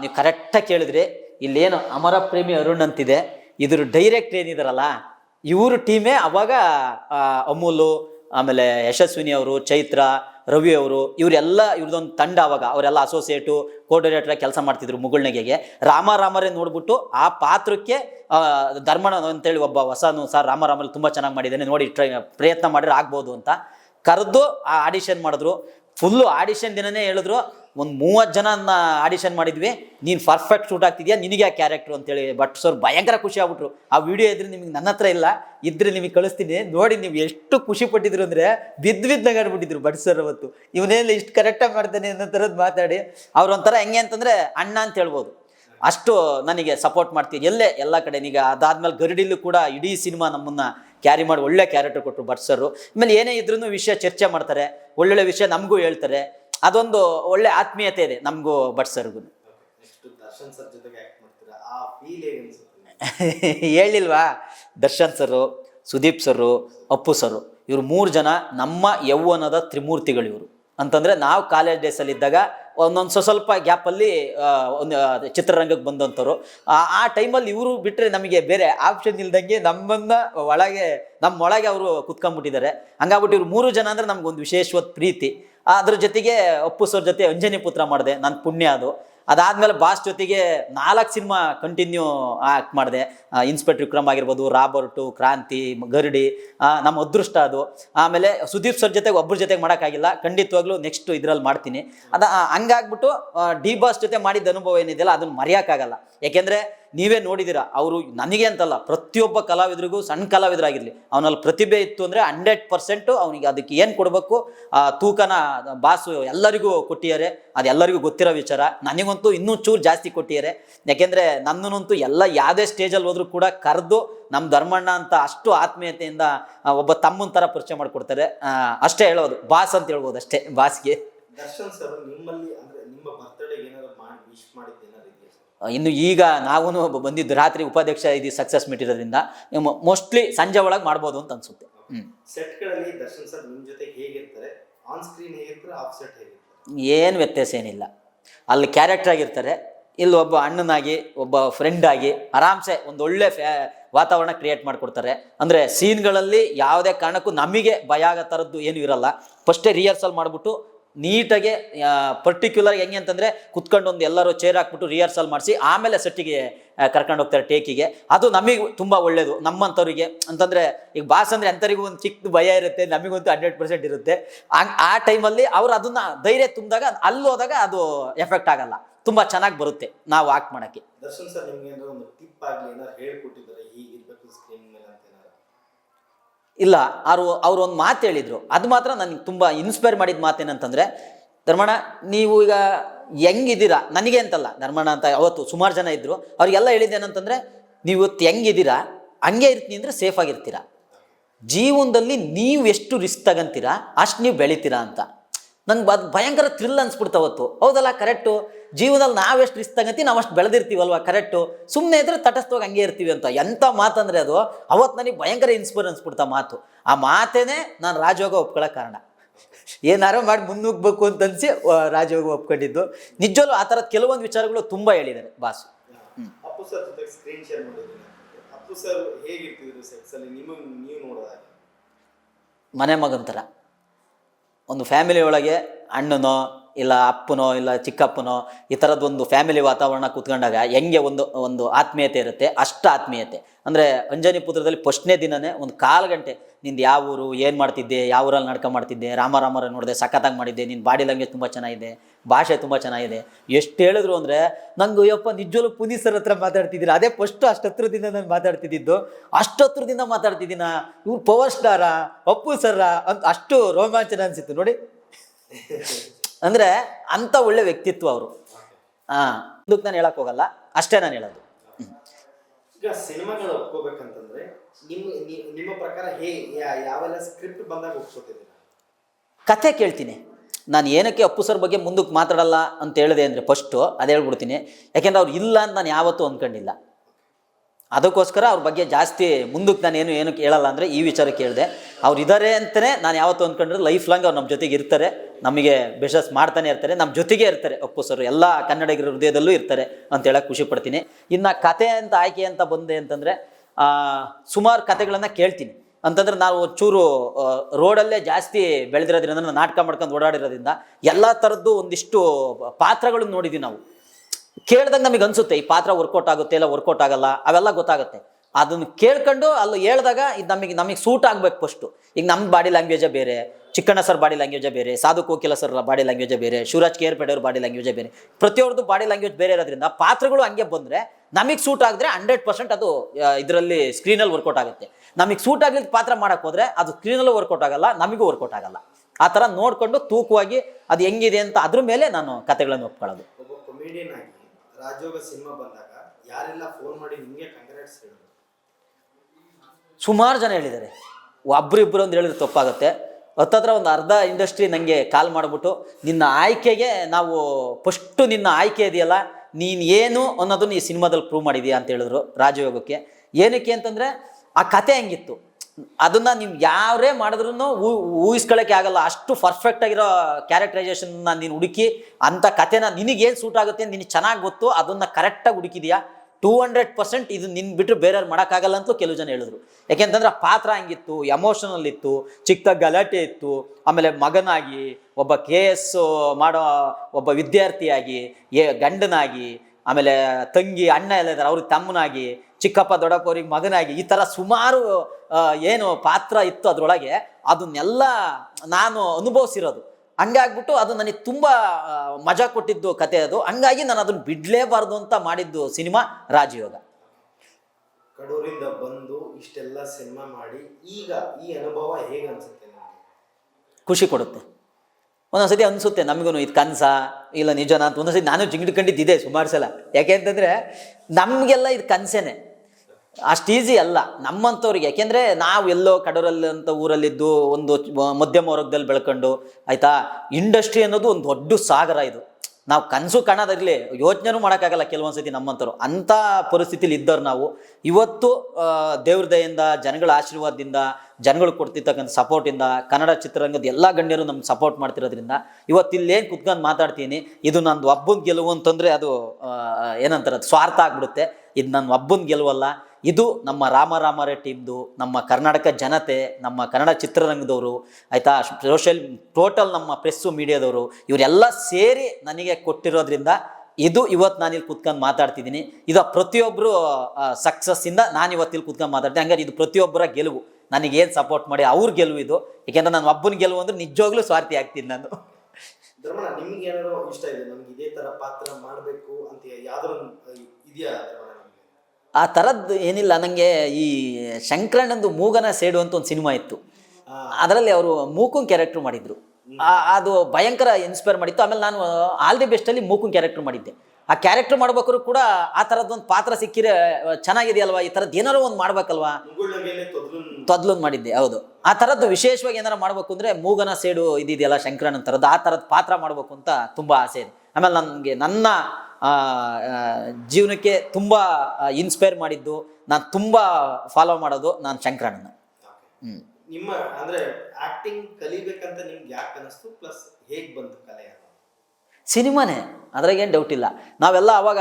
ನೀವು ಕರೆಕ್ಟಾಗಿ ಕೇಳಿದ್ರಿ. ಇಲ್ಲೇನು ಅಮರ ಪ್ರೇಮಿ ಅರುಣ್ ಅಂತಿದೆ. ಇದ್ರ ಡೈರೆಕ್ಟ್ ಏನಿದಾರಲ್ಲ, ಇವರು ಟೀಮೇ ಅವಾಗ ಅಮೂಲು, ಆಮೇಲೆ ಯಶಸ್ವಿನಿ ಅವರು, ಚೈತ್ರ ರವಿ ಅವರು, ಇವರೆಲ್ಲ ಇವ್ರದ್ದೊಂದು ತಂಡ ಅವಾಗ. ಅವರೆಲ್ಲ ಅಸೋಸಿಯೇಟು ಕೋರ್ಡಿನೇಟರ್ ಕೆಲಸ ಮಾಡ್ತಿದ್ರು ಮುಗುಳ್ನಗೆಗೆ. ರಾಮ ರಾಮರೇ ನೋಡ್ಬಿಟ್ಟು ಆ ಪಾತ್ರಕ್ಕೆ ಧರ್ಮನ ಅಂತೇಳಿ ಒಬ್ಬ ಹೊಸನು ಸರ್ ರಾಮ ತುಂಬ ಚೆನ್ನಾಗಿ ಮಾಡಿದ್ದಾನೆ, ನೋಡಿ ಟ್ರೈ, ಪ್ರಯತ್ನ ಮಾಡಿದ್ರೆ ಆಗ್ಬೋದು ಅಂತ ಕರೆದು ಆ ಆಡಿಷನ್ ಮಾಡಿದ್ರು. ಫುಲ್ಲು ಆಡಿಷನ್ ದಿನನೇ ಹೇಳಿದ್ರು ಒಂದು ಮೂವತ್ತು ಜನ ಆಡಿಷನ್ ಮಾಡಿದ್ವಿ. ನೀನು ಪರ್ಫೆಕ್ಟ್ ಶೂಟ್ ಆಗ್ತಿದ್ಯಾ? ನಿನಗೆ ಆ ಕ್ಯಾರೆಕ್ಟ್ರು ಅಂತೇಳಿ. ಬಟ್ ಸರ್ ಭಯಂಕರ ಖುಷಿ ಆಗ್ಬಿಟ್ರು. ಆ ವಿಡಿಯೋ ಇದ್ರೆ ನಿಮಗೆ ನನ್ನ ಹತ್ರ ಇಲ್ಲ. ಇದ್ರೆ ನಿಮಗೆ ಕಳಿಸ್ತೀನಿ. ನೋಡಿ ನೀವು ಎಷ್ಟು ಖುಷಿ ಪಟ್ಟಿದ್ರು ಅಂದರೆ ಬಿದ್ದು ಬಿದ್ದು ನಗಾಡ್ಬಿಟ್ಟಿದ್ರು. ಬಟ್ ಸರ್ ಅವತ್ತು ಇವನೇನು ಇಷ್ಟು ಕರೆಕ್ಟಾಗಿ ಮಾಡ್ತಾನೆ ಅನ್ನೋ ಥರದ್ದು ಮಾತಾಡಿ. ಅವ್ರು ಒಂಥರ ಹೆಂಗೆ ಅಂತಂದರೆ ಅಣ್ಣ ಅಂತ ಹೇಳ್ಬೋದು. ಅಷ್ಟು ನನಗೆ ಸಪೋರ್ಟ್ ಮಾಡ್ತೀವಿ ಎಲ್ಲೇ, ಎಲ್ಲ ಕಡೆ ಈಗ ಅದಾದ್ಮೇಲೆ ಗರಡಿಲೂ ಕೂಡ ಇಡೀ ಸಿನಿಮಾ ನಮ್ಮನ್ನು ಕ್ಯಾರಿ ಮಾಡಿ ಒಳ್ಳೆ ಕ್ಯಾರೆಕ್ಟರ್ ಕೊಟ್ಟರು ಬಟ್ ಸರ್ ಆಮೇಲೆ ಏನೇ ಇದ್ರೂ ವಿಷಯ ಚರ್ಚೆ ಮಾಡ್ತಾರೆ. ಒಳ್ಳೊಳ್ಳೆ ವಿಷಯ ನಮಗೂ ಹೇಳ್ತಾರೆ. ಅದೊಂದು ಒಳ್ಳೆ ಆತ್ಮೀಯತೆ ಇದೆ ನಮಗೂ ಭಟ್ ಸರ್ಗೂ. ಹೇಳಿಲ್ವಾ? ದರ್ಶನ್ ಸರು ಸುದೀಪ್ ಸರು ಅಪ್ಪು ಸರು ಇವರು ಮೂರು ಜನ ನಮ್ಮ ಯೌವನದ ತ್ರಿಮೂರ್ತಿಗಳು ಇವರು. ಅಂತಂದರೆ ನಾವು ಕಾಲೇಜ್ ಡೇಸಲ್ಲಿದ್ದಾಗ ಒಂದೊಂದು ಸ್ವ ಸ್ವಲ್ಪ ಗ್ಯಾಪಲ್ಲಿ ಒಂದು ಚಿತ್ರರಂಗಕ್ಕೆ ಬಂದಂಥವ್ರು ಆ- ಆ ಟೈಮಲ್ಲಿ ಇವರು ಬಿಟ್ಟರೆ ನಮಗೆ ಬೇರೆ ಆಪ್ಷನ್ ಇಲ್ದಂಗೆ ನಮ್ಮನ್ನು ಒಳಗೆ ನಮ್ಮೊಳಗೆ ಅವರು ಕುತ್ಕೊಂಡ್ಬಿಟ್ಟಿದ್ದಾರೆ. ಹಂಗಾಗ್ಬಿಟ್ಟು ಇವರು ಮೂರು ಜನ ಅಂದರೆ ನಮ್ಗೊಂದು ವಿಶೇಷವಾದ ಪ್ರೀತಿ. ಅದ್ರ ಜೊತೆಗೆ ಅಪ್ಪು ಸರ್ ಜೊತೆ ಅಂಜನಿ ಪುತ್ರ ಮಾಡಿದೆ ನನ್ನ ಪುಣ್ಯ ಅದು. ಅದಾದ್ಮೇಲೆ ಬಾಸ್ ಜೊತೆಗೆ ನಾಲ್ಕು ಸಿನಿಮಾ ಕಂಟಿನ್ಯೂ ಆಕ್ಟ್ ಮಾಡಿದೆ. ಇನ್ಸ್ಪೆಕ್ಟರ್ ವಿಕ್ರಮ್ ಆಗಿರ್ಬೋದು, ರಾಬರ್ಟು, ಕ್ರಾಂತಿ, ಗರಡಿ ನಮ್ಮ ಅದೃಷ್ಟ ಅದು. ಆಮೇಲೆ ಸುದೀಪ್ ಸರ್ ಜೊತೆಗೆ ಒಬ್ಬರ ಜೊತೆಗೆ ಮಾಡೋಕ್ಕಾಗಿಲ್ಲ. ಖಂಡಿತವಾಗ್ಲೂ ನೆಕ್ಸ್ಟ್ ಇದ್ರಲ್ಲಿ ಮಾಡ್ತೀನಿ. ಅದ ಹಂಗಾಗ್ಬಿಟ್ಟು ಡಿ ಬಾಸ್ ಜೊತೆ ಮಾಡಿದ ಅನುಭವ ಏನಿದೆಯಲ್ಲ, ಅದನ್ನು ಮರೆಯೋಕ್ಕಾಗಲ್ಲ. ಯಾಕೆಂದರೆ ನೀವೇ ನೋಡಿದ್ದೀರಾ, ಅವರು ನನಗೆ ಅಂತಲ್ಲ, ಪ್ರತಿಯೊಬ್ಬ ಕಲಾವಿದರಿಗೂ ಸಣ್ಣ ಕಲಾವಿದರಾಗಿರಲಿ. ಅವನಲ್ಲಿ ಪ್ರತಿಭೆ ಇತ್ತು ಅಂದರೆ ಹಂಡ್ರೆಡ್ ಪರ್ಸೆಂಟು ಅವನಿಗೆ ಅದಕ್ಕೆ ಏನು ಕೊಡಬೇಕು, ಆ ತೂಕನ ಬಾಸು ಎಲ್ಲರಿಗೂ ಕೊಟ್ಟಿದ್ದಾರೆ. ಅದು ಎಲ್ಲರಿಗೂ ಗೊತ್ತಿರೋ ವಿಚಾರ. ನನಗಂತೂ ಇನ್ನೂ ಚೂರು ಜಾಸ್ತಿ ಕೊಟ್ಟಿದ್ದಾರೆ. ಯಾಕೆಂದರೆ ನನ್ನನ್ನಂತೂ ಎಲ್ಲ ಯಾವುದೇ ಸ್ಟೇಜಲ್ಲಿ ಹೋದ್ರು ಕೂಡ ಕರೆದು ನಮ್ಮ ಧರ್ಮಣ್ಣ ಅಂತ ಅಷ್ಟು ಆತ್ಮೀಯತೆಯಿಂದ ಒಬ್ಬ ತಮ್ಮನ ಥರ ಪರಿಚಯ ಮಾಡಿಕೊಡ್ತಾರೆ. ಅಷ್ಟೇ ಹೇಳೋದು. ಬಾಸ್ ಅಂತ ಹೇಳ್ಬೋದು ಅಷ್ಟೇ, ಬಾಸ್ಗೆ. ದರ್ಶನ್ ಸರ್, ನಿಮ್ಮಲ್ಲಿ ಅಂದ್ರೆ ನಿಮ್ಮ ಬರ್ತಡೇಗೆ ಏನಾದ್ರು ಮಾಡಿ ವಿಶ್ ಮಾಡಿದ್ದು ಇನ್ನು ಈಗ ನಾವು ಬಂದಿದ್ದು ರಾತ್ರಿ ಉಪಾಧ್ಯಕ್ಷ ಇದು ಸಕ್ಸಸ್ ಮೀಟ್ ಇರೋದ್ರಿಂದ ಮೋಸ್ಟ್ಲಿ ಸಂಜೆ ಒಳಗೆ ಮಾಡ್ಬೋದು ಅಂತ ಅನ್ಸುತ್ತೆ. ಸೆಟ್ಗಳಲ್ಲಿ ದರ್ಶನ್ ಸರ್ ನಿಮ್ಮ ಜೊತೆ ಹೇಗಿರ್ತಾರೆ? ಆನ್ ಸ್ಕ್ರೀನ್ ಹೇಗಿರ್ತಾರೆ? ಆಫ್ ಸೆಟ್ ಹೇಗಿರ್ತಾರೆ? ಏನು ವ್ಯತ್ಯಾಸ ಏನಿಲ್ಲ. ಅಲ್ಲಿ ಕ್ಯಾರೆಕ್ಟರ್ ಆಗಿರ್ತಾರೆ ಇಲ್ಲಿ ಒಬ್ಬ ಅಣ್ಣನಾಗಿ ಒಬ್ಬ ಫ್ರೆಂಡ್ ಆಗಿ ಆರಾಮ್ಸೆ ಒಂದು ಒಳ್ಳೆ ಫ್ಯಾ ವಾತಾವರಣ ಕ್ರಿಯೇಟ್ ಮಾಡಿಕೊಡ್ತಾರೆ. ಅಂದರೆ ಸೀನ್ಗಳಲ್ಲಿ ಯಾವುದೇ ಕಾರಣಕ್ಕೂ ನಮಗೆ ಭಯ ಆಗೋ ಥರದ್ದು ಏನೂ ಇರಲ್ಲ. ಫಸ್ಟೇ ರಿಹರ್ಸಲ್ ಮಾಡಿಬಿಟ್ಟು ನೀಟಾಗಿ ಪರ್ಟಿಕ್ಯುಲರ್ ಹೆಂಗೆ ಅಂತಂದರೆ ಕುತ್ಕೊಂಡು ಒಂದು ಎಲ್ಲರೂ ಚೇರ್ ಹಾಕ್ಬಿಟ್ಟು ರಿಹರ್ಸಲ್ ಮಾಡಿಸಿ ಆಮೇಲೆ ಸೆಟ್ಟಿಗೆ ಕರ್ಕೊಂಡು ಹೋಗ್ತಾರೆ ಟೇಕಿಗೆ ಅದು ನಮಗೆ ತುಂಬ ಒಳ್ಳೆಯದು ನಮ್ಮಂಥವ್ರಿಗೆ ಅಂತಂದರೆ ಈಗ ಬಾಸ್ ಅಂದರೆ ಅಂಥವ್ರಿಗೂ ಒಂದು ಚಿಕ್ಕ ಭಯ ಇರುತ್ತೆ, ನಮಗಂತೂ ಹಂಡ್ರೆಡ್ ಪರ್ಸೆಂಟ್ ಇರುತ್ತೆ. ಆ ಟೈಮಲ್ಲಿ ಅವ್ರು ಅದನ್ನು ಧೈರ್ಯ ತುಂಬಿದಾಗ ಅಲ್ಲಿ ಹೋದಾಗ ಅದು ಎಫೆಕ್ಟ್ ಆಗಲ್ಲ. ತುಂಬ ಚೆನ್ನಾಗಿ ಬರುತ್ತೆ ನಾವು ಆಕ್ಟ್ ಮಾಡೋಕ್ಕೆ. ದರ್ಶನ್ ಸರ್, ನಿಮಗೆ ಒಂದು ಟಿಪ್ ಆಗಲಿ ಏನಾದ್ರು ಹೇಳ್ಕೊಟ್ಟಿದ್ದಾರೆ, ಹೀಗಿರ್ಬೇಕು ಸ್ಕ್ರೀನ್ ಮೇಲೆ ಅಂತ ಇಲ್ಲ, ಅವರು, ಅವ್ರು ಒಂದು ಮಾತು ಹೇಳಿದರು. ಅದು ಮಾತ್ರ ನನಗೆ ತುಂಬ ಇನ್ಸ್ಪೈರ್ ಮಾಡಿದ ಮಾತೇನಂತಂದರೆ ಧರ್ಮಣ್ಣ, ನೀವು ಈಗ ಹೆಂಗಿದ್ದೀರಾ? ನನಗೆ ಅಂತಲ್ಲ, ಧರ್ಮಣ್ಣ ಅಂತ ಅವತ್ತು ಸುಮಾರು ಜನ ಇದ್ದರು ಅವ್ರಿಗೆಲ್ಲ ಹೇಳಿದ್ದೇನಂತಂದರೆ ನೀವು ಇವತ್ತು ಹೆಂಗಿದ್ದೀರಾ? ಹಂಗೆ ಇರ್ತೀನಿ ಅಂದರೆ ಸೇಫ್ ಜೀವನದಲ್ಲಿ ನೀವು ಎಷ್ಟು ರಿಸ್ಕ್ ತಗಂತೀರಾ, ಅಷ್ಟು ನೀವು ಬೆಳಿತೀರಾ ಅಂತ. ನಂಗೆ ಅದು ಭಯಂಕರ ಥ್ರಿಲ್ ಅನ್ಸ್ಬಿಡ್ತಾವತ್ತು ಹೌದಲ್ಲ ಕರೆಕ್ಟು ಜೀವನದಲ್ಲಿ ನಾವೆಷ್ಟು ರಿಸ್ಕ್ ತಗಂತೀವಿ ನಾವು ಅಷ್ಟು ಬೆಳೆದಿರ್ತೀವಲ್ವ? ಕರೆಕ್ಟು ಸುಮ್ಮನೆ ಇದ್ರೆ ತಟಸ್ಥವಾಗಿ ಹಂಗೆ ಇರ್ತೀವಿ ಅಂತ. ಎಂಥ ಮಾತಂದರೆ ಅದು ಅವತ್ತು ನನಗೆ ಭಯಂಕರ ಇನ್ಸ್ಪಿರೆನ್ಸ್ ಕೊಡ್ತಾ ಮಾತು. ಆ ಮಾತೇನೆ ನಾನು ರಾಜಯೋಗ ಒಪ್ಕೊಳ್ಳೋ ಕಾರಣ. ಏನಾರೋ ಮಾಡಿ ಮುನ್ನುಗ್ಬೇಕು ಅಂತ ಅನ್ಸಿ ರಾಜಯೋಗ ಒಪ್ಕೊಂಡಿದ್ದು. ನಿಜವಲ್ಲೂ ಆ ಥರದ ಕೆಲವೊಂದು ವಿಚಾರಗಳು ತುಂಬ ಹೇಳಿದ್ದಾರೆ ಬಾಸು. ಮನೆ ಮಗನ ಥರ ಒಂದು ಫ್ಯಾಮಿಲಿ ಒಳಗೆ ಅಣ್ಣನೋ ಇಲ್ಲ ಅಪ್ಪನೋ ಇಲ್ಲ ಚಿಕ್ಕಪ್ಪನೋ ಈ ಥರದ್ದೊಂದು ಫ್ಯಾಮಿಲಿ ವಾತಾವರಣ ಕೂತ್ಕೊಂಡಾಗ ಹೆಂಗೆ ಒಂದು ಒಂದು ಆತ್ಮೀಯತೆ ಇರುತ್ತೆ? ಅಷ್ಟು ಆತ್ಮೀಯತೆ. ಅಂದರೆ ಅಂಜನಿ ಪುತ್ರದಲ್ಲಿ ಫಸ್ಟ್ನೇ ದಿನನೇ ಒಂದು ಕಾಲು ಗಂಟೆ. ನಿಂದು ಯಾವ ಊರು, ಏನು ಮಾಡ್ತಿದ್ದೆ, ಯಾವ ಊರಲ್ಲಿ ನಡ್ಕ ಮಾಡ್ತಿದ್ದೆ ರಾಮ ರಾಮರ ನೋಡಿದೆ, ಸಖತ್ತಾಗಿ ಮಾಡಿದ್ದೆ ನಿನ್ನ ಬಾಡಿ ಲ್ಯಾಂಗ್ವೇಜ್ ತುಂಬ ಚೆನ್ನಾಗಿದೆ, ಭಾಷೆ ತುಂಬ ಚೆನ್ನಾಗಿದೆ. ಎಷ್ಟು ಹೇಳಿದ್ರು ಅಂದರೆ ನಂಗೆ ನಿಜವಲ್ಲೂ ಪುನೀತ್ ಸರ್ ಹತ್ರ ಮಾತಾಡ್ತಿದ್ದೀರಾ? ಅದೇ ಫಸ್ಟು ಅಷ್ಟು ಹತ್ರದಿಂದ ನಾನು ಮಾತಾಡ್ತಿದ್ದಿದ್ದು. ಅಷ್ಟು ಹತ್ರದಿಂದ ಮಾತಾಡ್ತಿದ್ದೀನ? ಇವ್ರು ಪವರ್ ಸ್ಟಾರಾ ಅಪ್ಪು ಸರ್ರಾ ಅಂತ ಅಷ್ಟು ರೋಮಾಂಚನ ಅನಿಸಿತ್ತು ನೋಡಿ. ಅಂದರೆ ಅಂಥ ಒಳ್ಳೆ ವ್ಯಕ್ತಿತ್ವ ಅವರು. ಹಾಂ ಮುಂದಕ್ಕೆ ನಾನು ಹೇಳಕ್ ಹೋಗಲ್ಲ ಅಷ್ಟೇ ನಾನು ಹೇಳೋದು. ಈಗ ಸಿನಿಮಾಗಳು ಒಪ್ಕೋಬೇಕಂತಂದ್ರೆ ನಿಮ್ಮ ನಿಮ್ಮ ಪ್ರಕಾರ ಹೇ ಯಾವೆಲ್ಲ ಸ್ಕ್ರಿಪ್ಟ್ ಬಂದಾಗ ಒಪ್ಕೋತಿದ್ದೀರಾ ಕಥೆ ಕೇಳ್ತೀನಿ. ನಾನು ಏನಕ್ಕೆ ಅಪ್ಪು ಸರ್ ಬಗ್ಗೆ ಮುಂದಕ್ಕೆ ಮಾತಾಡಲ್ಲ ಅಂತ ಹೇಳಿದೆ ಅಂದರೆ ಫಸ್ಟು ಅದು ಹೇಳ್ಬಿಡ್ತೀನಿ. ಯಾಕೆಂದ್ರೆ ಅವ್ರು ಇಲ್ಲ ಅಂತ ನಾನು ಯಾವತ್ತೂ ಅಂದ್ಕೊಂಡಿಲ್ಲ ಅದಕ್ಕೋಸ್ಕರ ಅವ್ರ ಬಗ್ಗೆ ಜಾಸ್ತಿ ಮುಂದಕ್ಕೆ ನಾನು ಏನು ಏನಕ್ಕೆ ಹೇಳಲ್ಲ ಅಂದರೆ ಈ ವಿಚಾರ ಕೇಳಿದೆ. ಅವ್ರು ಇದ್ದಾರೆ ಅಂತಲೇ ನಾನು ಯಾವತ್ತು ಅಂದ್ಕೊಂಡ್ರೆ ಲೈಫ್ ಲಾಂಗ್ ಅವ್ರು ನಮ್ಮ ಜೊತೆಗೆ ಇರ್ತಾರೆ. ನಮಗೆ ಬಿಸ್ನೆಸ್ ಮಾಡ್ತಾನೆ ಇರ್ತಾರೆ. ನಮ್ಮ ಜೊತೆಗೆ ಇರ್ತಾರೆ. ಅಪ್ಪು ಸರ್ ಎಲ್ಲ ಕನ್ನಡಿಗರ ಹೃದಯದಲ್ಲೂ ಇರ್ತಾರೆ ಅಂತ ಹೇಳಕ್ಕೆ ಖುಷಿ ಪಡ್ತೀನಿ. ಇನ್ನು ಕತೆ ಅಂತ ಆಯ್ಕೆ ಅಂತ ಬಂದೆ ಅಂತಂದರೆ ಸುಮಾರು ಕತೆಗಳನ್ನು ಕೇಳ್ತೀನಿ. ಅಂತಂದ್ರೆ ನಾವು ಚೂರು ರೋಡಲ್ಲೇ ಜಾಸ್ತಿ ಬೆಳೆದಿರೋದ್ರಿಂದ, ನಾಟಕ ಮಾಡ್ಕೊಂಡು ಓಡಾಡಿರೋದ್ರಿಂದ ಎಲ್ಲ ಥರದ್ದು ಒಂದಿಷ್ಟು ಪಾತ್ರಗಳನ್ನು ನೋಡಿದ್ದೀವಿ ನಾವು. ಕೇಳ್ದಂಗೆ ನಮಗೆ ಅನ್ಸುತ್ತೆ, ಈ ಪಾತ್ರ ವರ್ಕೌಟ್ ಆಗುತ್ತೆ ಇಲ್ಲ ವರ್ಕೌಟ್ ಆಗಲ್ಲ, ಅವೆಲ್ಲ ಗೊತ್ತಾಗುತ್ತೆ. ಅದನ್ನು ಕೇಳ್ಕೊಂಡು ಅಲ್ಲಿ ಹೇಳ್ದಾಗ ಇದು ನಮಗೆ ನಮಗೆ ಸೂಟ್ ಆಗ್ಬೇಕು ಫಸ್ಟು ಈಗ ನಮ್ಮ ಬಾಡಿ ಲ್ಯಾಂಗ್ವೇಜೇ ಬೇರೆ, ಚಿಕ್ಕಣ್ಣ ಸರ್ ಬಾಡಿ ಲ್ಯಾಂಗ್ವೇಜೇ ಬೇರೆ, ಸಾಧು ಕೋಕಿಲ ಸರ್ ಬಾಡಿ ಲ್ಯಾಂಗ್ವೇಜೇ ಬೇರೆ, ಶಿವರಾಜ್ ಕೇರ್ ಅವ್ರ ಬಾಡಿ ಲ್ಯಾಂಗ್ವೇಜೇ ಬೇರೆ. ಪ್ರತಿಯೊಬ್ಬರದ್ದು ಬಾಡಿ ಲ್ಯಾಂಗ್ವೇಜ್ ಬೇರೆ ಇರೋದ್ರಿಂದ ಪಾತ್ರಗಳು ಹಂಗೆ ಬಂದರೆ ನಮಗೆ ಸೂಟ್ ಆಗಿದ್ರೆ ಹಂಡ್ರೆಡ್ ಪರ್ಸೆಂಟ್ ಅದು ಇದರಲ್ಲಿ ಸ್ಕ್ರೀನಲ್ಲಿ ವರ್ಕೌಟ್ ಆಗುತ್ತೆ. ನಮಗೆ ಸೂಟ್ ಆಗಲಿಕ್ಕೆ ಪಾತ್ರ ಮಾಡಕ್ಕೆ ಹೋದ್ರೆ ಅದು ಸ್ಕ್ರೀನಲ್ಲೂ ವರ್ಕೌಟ್ ಆಗಲ್ಲ, ನಮಗೂ ವರ್ಕೌಟ್ ಆಗಲ್ಲ. ಆ ಥರ ನೋಡಿಕೊಂಡು ತೂಕವಾಗಿ ಅದು ಹೆಂಗಿದೆ ಅಂತ ಅದ್ರ ಮೇಲೆ ನಾನು ಕತೆಗಳನ್ನು ಒಪ್ಕೊಳ್ಳೋದು. ರಾಜಯೋಗ ಸಿನಿಮಾ ಬಂದಾಗ ಯಾರೆಲ್ಲ ಫೋನ್ ಮಾಡಿ ನಿಮಗೆ ಕಂಗ್ರಾಟ್ಸ್ ಹೇಳಿದ್ರು ಸುಮಾರು ಜನ ಹೇಳಿದ್ದಾರೆ. ಒಬ್ರು ಇಬ್ಬರು ಅಂತ ಹೇಳಿದ್ರೆ ತಪ್ಪಾಗುತ್ತೆ. ಹತ್ತತ್ರ ಒಂದು ಅರ್ಧ ಇಂಡಸ್ಟ್ರಿ ನನಗೆ ಕಾಲ್ ಮಾಡಿಬಿಟ್ಟು, ನಿನ್ನ ಆಯ್ಕೆಗೆ ನಾವು ಫಸ್ಟು ನಿನ್ನ ಆಯ್ಕೆ ಇದೆಯಲ್ಲ, ನೀನು ಏನು ಅನ್ನೋದನ್ನು ಈ ಸಿನಿಮಾದಲ್ಲಿ ಪ್ರೂವ್ ಮಾಡಿದೀಯಾ ಅಂತ ಹೇಳಿದ್ರು ರಾಜಯೋಗಕ್ಕೆ. ಏನಕ್ಕೆ ಅಂತಂದರೆ, ಆ ಕತೆ ಹೆಂಗಿತ್ತು? ಅದನ್ನ ನೀವು ಯಾರೇ ಮಾಡಿದ್ರು ಊಹಿಸ್ಕೊಳ್ಳೋಕೆ ಆಗಲ್ಲ. ಅಷ್ಟು ಪರ್ಫೆಕ್ಟ್ ಆಗಿರೋ ಕ್ಯಾರೆಕ್ಟರೈಸೇಷನ್ನ ನೀನು ಹುಡುಕಿ ಅಂಥ ಕತೆನ ನಿನಗೇನು ಸೂಟ್ ಆಗುತ್ತೆ ಅಂತ ನಿನಗೆ ಚೆನ್ನಾಗಿ ಗೊತ್ತು, ಅದನ್ನ ಕರೆಕ್ಟಾಗಿ ಹುಡುಕಿದ್ಯಾ? ಟೂ ಹಂಡ್ರೆಡ್ ಪರ್ಸೆಂಟ್ ಇದು ನಿನ್ನ ಬಿಟ್ಟರೆ ಬೇರೆಯವ್ರು ಮಾಡೋಕ್ಕಾಗಲ್ಲ ಅಂತಲೂ ಕೆಲವು ಜನ ಹೇಳಿದ್ರು. ಯಾಕೆಂತಂದ್ರೆ ಪಾತ್ರ ಹಂಗಿತ್ತು ಎಮೋಷನಲ್ ಇತ್ತು, ಚಿಕ್ಕ ಗಲಾಟೆ ಇತ್ತು, ಆಮೇಲೆ ಮಗನಾಗಿ, ಒಬ್ಬ ಕೆ ಎಸ್ ಮಾಡೋ ಒಬ್ಬ ವಿದ್ಯಾರ್ಥಿಯಾಗಿ ಏ ಗಂಡನಾಗಿ, ಆಮೇಲೆ ತಂಗಿ, ಅಣ್ಣ ಎಲ್ಲ ಇದ್ದಾರೆ ಅವ್ರಿಗೆ ತಮ್ಮನಾಗಿ ಚಿಕ್ಕಪ್ಪ ದೊಡ್ಡಪ್ಪವ್ರಿಗೆ ಮಗನಾಗಿ ಈ ಥರ ಸುಮಾರು ಏನು ಪಾತ್ರ ಇತ್ತು ಅದರೊಳಗೆ ಅದನ್ನೆಲ್ಲ ನಾನು ಅನುಭವಿಸಿರೋದು. ಹಂಗಾಗ್ಬಿಟ್ಟು ಅದು ನನಗೆ ತುಂಬ ಮಜಾ ಕೊಟ್ಟಿದ್ದು ಕತೆ ಅದು. ಹಂಗಾಗಿ ನಾನು ಅದನ್ನು ಬಿಡಲೇಬಾರ್ದು ಅಂತ ಮಾಡಿದ್ದು ಸಿನಿಮಾ ರಾಜಯೋಗ. ಕಡೂರಿಂದ ಬಂದು ಇಷ್ಟೆಲ್ಲ ಸಿನಿಮಾ ಮಾಡಿ ಈಗ ಈ ಅನುಭವ ಹೇಗೆ ಅನಿಸುತ್ತೆ ಖುಷಿ ಕೊಡುತ್ತೆ. ಒಂದೊಂದ್ಸತಿ ಅನಿಸುತ್ತೆ ನಮಗೂ ಇದು ಕನಸ ಇಲ್ಲ ನಿಜನಾ ಅಂತ. ಒಂದೊಂದ್ಸತಿ ನಾನು ಜಿಂಗಿಡ್ಕೊಂಡಿದ್ದಿದೆ ಸುಮಾರು ಸಲ. ಯಾಕೆ ಅಂತಂದರೆ ನಮಗೆಲ್ಲ ಇದು ಕನಸೇನೆ. ಅಷ್ಟು ಈಸಿ ಅಲ್ಲ. ನಮ್ಮಂಥವ್ರಿಗೆ ಯಾಕೆಂದರೆ ನಾವು ಎಲ್ಲೋ ಕಡೂರಲ್ಲಿ ಅಂತ ಊರಲ್ಲಿದ್ದು ಒಂದು ಮಧ್ಯಮ ವರ್ಗದಲ್ಲಿ ಬೆಳ್ಕೊಂಡು, ಆಯಿತಾ? ಇಂಡಸ್ಟ್ರಿ ಅನ್ನೋದು ಒಂದು ದೊಡ್ಡ ಸಾಗರ ಇದು. ನಾವು ಕನಸು ಕಾಣೋದಿರಲಿ. ಯೋಚನೆನೂ ಮಾಡೋಕ್ಕಾಗಲ್ಲ ಕೆಲವೊಂದು ಸತಿ ನಮ್ಮಂಥವ್ರು ಅಂಥ ಪರಿಸ್ಥಿತಿಲಿ ಇದ್ದವ್ರು ನಾವು. ಇವತ್ತು ದೇವ್ರ ದಯೆಯಿಂದ, ಜನಗಳ ಆಶೀರ್ವಾದದಿಂದ, ಜನಗಳು ಕೊಡ್ತಿರ್ತಕ್ಕಂಥ ಸಪೋರ್ಟಿಂದ ಕನ್ನಡ ಚಿತ್ರರಂಗದ ಎಲ್ಲ ಗಣ್ಯರು ನಮ್ಗೆ ಸಪೋರ್ಟ್ ಮಾಡ್ತಿರೋದ್ರಿಂದ, ಇವತ್ತು ಇಲ್ಲೇನು ಕುತ್ಕೊಂಡು ಮಾತಾಡ್ತೀನಿ, ಇದು ನಂದು ಒಬ್ಬನ ಗೆಲುವು ಅಂತಂದರೆ ಅದು ಏನಂತಾರೆ ಅದು ಸ್ವಾರ್ಥ ಆಗ್ಬಿಡುತ್ತೆ. ಇದು ನನ್ನ ಒಬ್ಬನ ಗೆಲುವಲ್ಲ. ಇದು ನಮ್ಮ ರಾಮರಾಮರೇ ಟೀಮ್ದು, ನಮ್ಮ ಕರ್ನಾಟಕ ಜನತೆ, ನಮ್ಮ ಕನ್ನಡ ಚಿತ್ರರಂಗದವರು, ಆಯಿತಾ ಸೋಷಿಯಲ್ ಟೋಟಲ್ ನಮ್ಮ ಪ್ರೆಸ್ಸು ಮೀಡಿಯಾದವರು, ಇವರೆಲ್ಲ ಸೇರಿ ನನಗೆ ಕೊಟ್ಟಿರೋದ್ರಿಂದ ಇದು ಇವತ್ತು ನಾನು ಇಲ್ಲಿ ಕುತ್ಕೊಂಡು ಮಾತಾಡ್ತಿದ್ದೀನಿ. ಇದು ಪ್ರತಿಯೊಬ್ಬರು ಸಕ್ಸಸ್ಸಿಂದ ನಾನು ಇವತ್ತು ಇಲ್ಲಿ ಕುತ್ಕೊಂಡು ಮಾತಾಡ್ತೀನಿ. ಹಂಗಾರೆ ಇದು ಪ್ರತಿಯೊಬ್ಬರ ಗೆಲುವು. ನನಗೇನು ಸಪೋರ್ಟ್ ಮಾಡಿ ಅವ್ರ ಗೆಲುವು ಇದು. ಯಾಕೆಂದ್ರೆ ನಾನು ಒಬ್ಬನ ಗೆಲುವು ಅಂದ್ರೆ ನಿಜವಾಗ್ಲೂ ಸ್ವಾರ್ಥಿ ಆಗ್ತೀನಿ ನಾನು. ನಿಮ್ಗೆ ಏನಾದ್ರು ಇಷ್ಟ ಇದೆ? ನಮ್ಗೆ ಇದೇ ತರ ಪಾತ್ರ ಮಾಡಬೇಕು ಅಂತ ಯಾವ್ದಾರು ಇದೆಯಾ ಆ ಥರದ್ದು ಏನಿಲ್ಲ ನನಗೆ ಈ ಶಂಕರಣ್ಣಂದು ಮೂಗನ ಸೇಡು ಅಂತ ಒಂದು ಸಿನಿಮಾ ಇತ್ತು. ಅದರಲ್ಲಿ ಅವರು ಮೂಕುನ್ ಕ್ಯಾರೆಕ್ಟರ್ ಮಾಡಿದ್ರು. ಆ- ಅದು ಭಯಂಕರ ಇನ್ಸ್ಪೈರ್ ಮಾಡಿತ್ತು. ಆಮೇಲೆ ನಾನು ಆಲ್ ದಿ ಬೆಸ್ಟಲ್ಲಿ ಮೂಕುನ್ ಕ್ಯಾರೆಕ್ಟ್ರ್ ಮಾಡಿದ್ದೆ. ಆ ಕ್ಯಾರೆಕ್ಟರ್ ಮಾಡ್ಬೇಕಾದ್ರು ಕೂಡ ಆ ಥರದ್ದೊಂದು ಪಾತ್ರ ಸಿಕ್ಕಿರೆ ಚೆನ್ನಾಗಿದೆಯಲ್ವ? ಈ ಥರದ್ದು ಏನಾರು ಒಂದು ಮಾಡ್ಬೇಕಲ್ವಾ? ತೊದ್ಲೊಂದು ಮಾಡಿದ್ದೆ ಹೌದು. ಆ ಥರದ್ದು ವಿಶೇಷವಾಗಿ ಏನಾರು ಮಾಡ್ಬೇಕು ಅಂದರೆ ಮೂಗನ ಸೇಡು ಇದಿದೆಯಲ್ಲ ಶಂಕರಣ್ಣನ ಥರದ್ದು ಆ ಥರದ ಪಾತ್ರ ಮಾಡಬೇಕು ಅಂತ ತುಂಬ ಆಸೆ ಇದೆ. ಆಮೇಲೆ ನನಗೆ ನನ್ನ ಜೀವನಕ್ಕೆ ತುಂಬ ಇನ್ಸ್ಪೈರ್ ಮಾಡಿದ್ದು ನಾನು ತುಂಬ ಫಾಲೋ ಮಾಡೋದು ನಾನು ಶಂಕರಣ್ಣನ ಹ್ಞೂ ನಿಮ್ಮ ಅಂದರೆ ಆಕ್ಟಿಂಗ್ ಕಲಿಬೇಕಂತ ನಿಮ್ಗೆ ಯಾಕೆ ಅನಿಸ್ತು? ಪ್ಲಸ್ ಹೇಗೆ ಬಂತು ಕಲೆ ಸಿನಿಮಾನೇ ಅದ್ರಾಗೇನು ಡೌಟ್ ಇಲ್ಲ. ನಾವೆಲ್ಲ ಅವಾಗ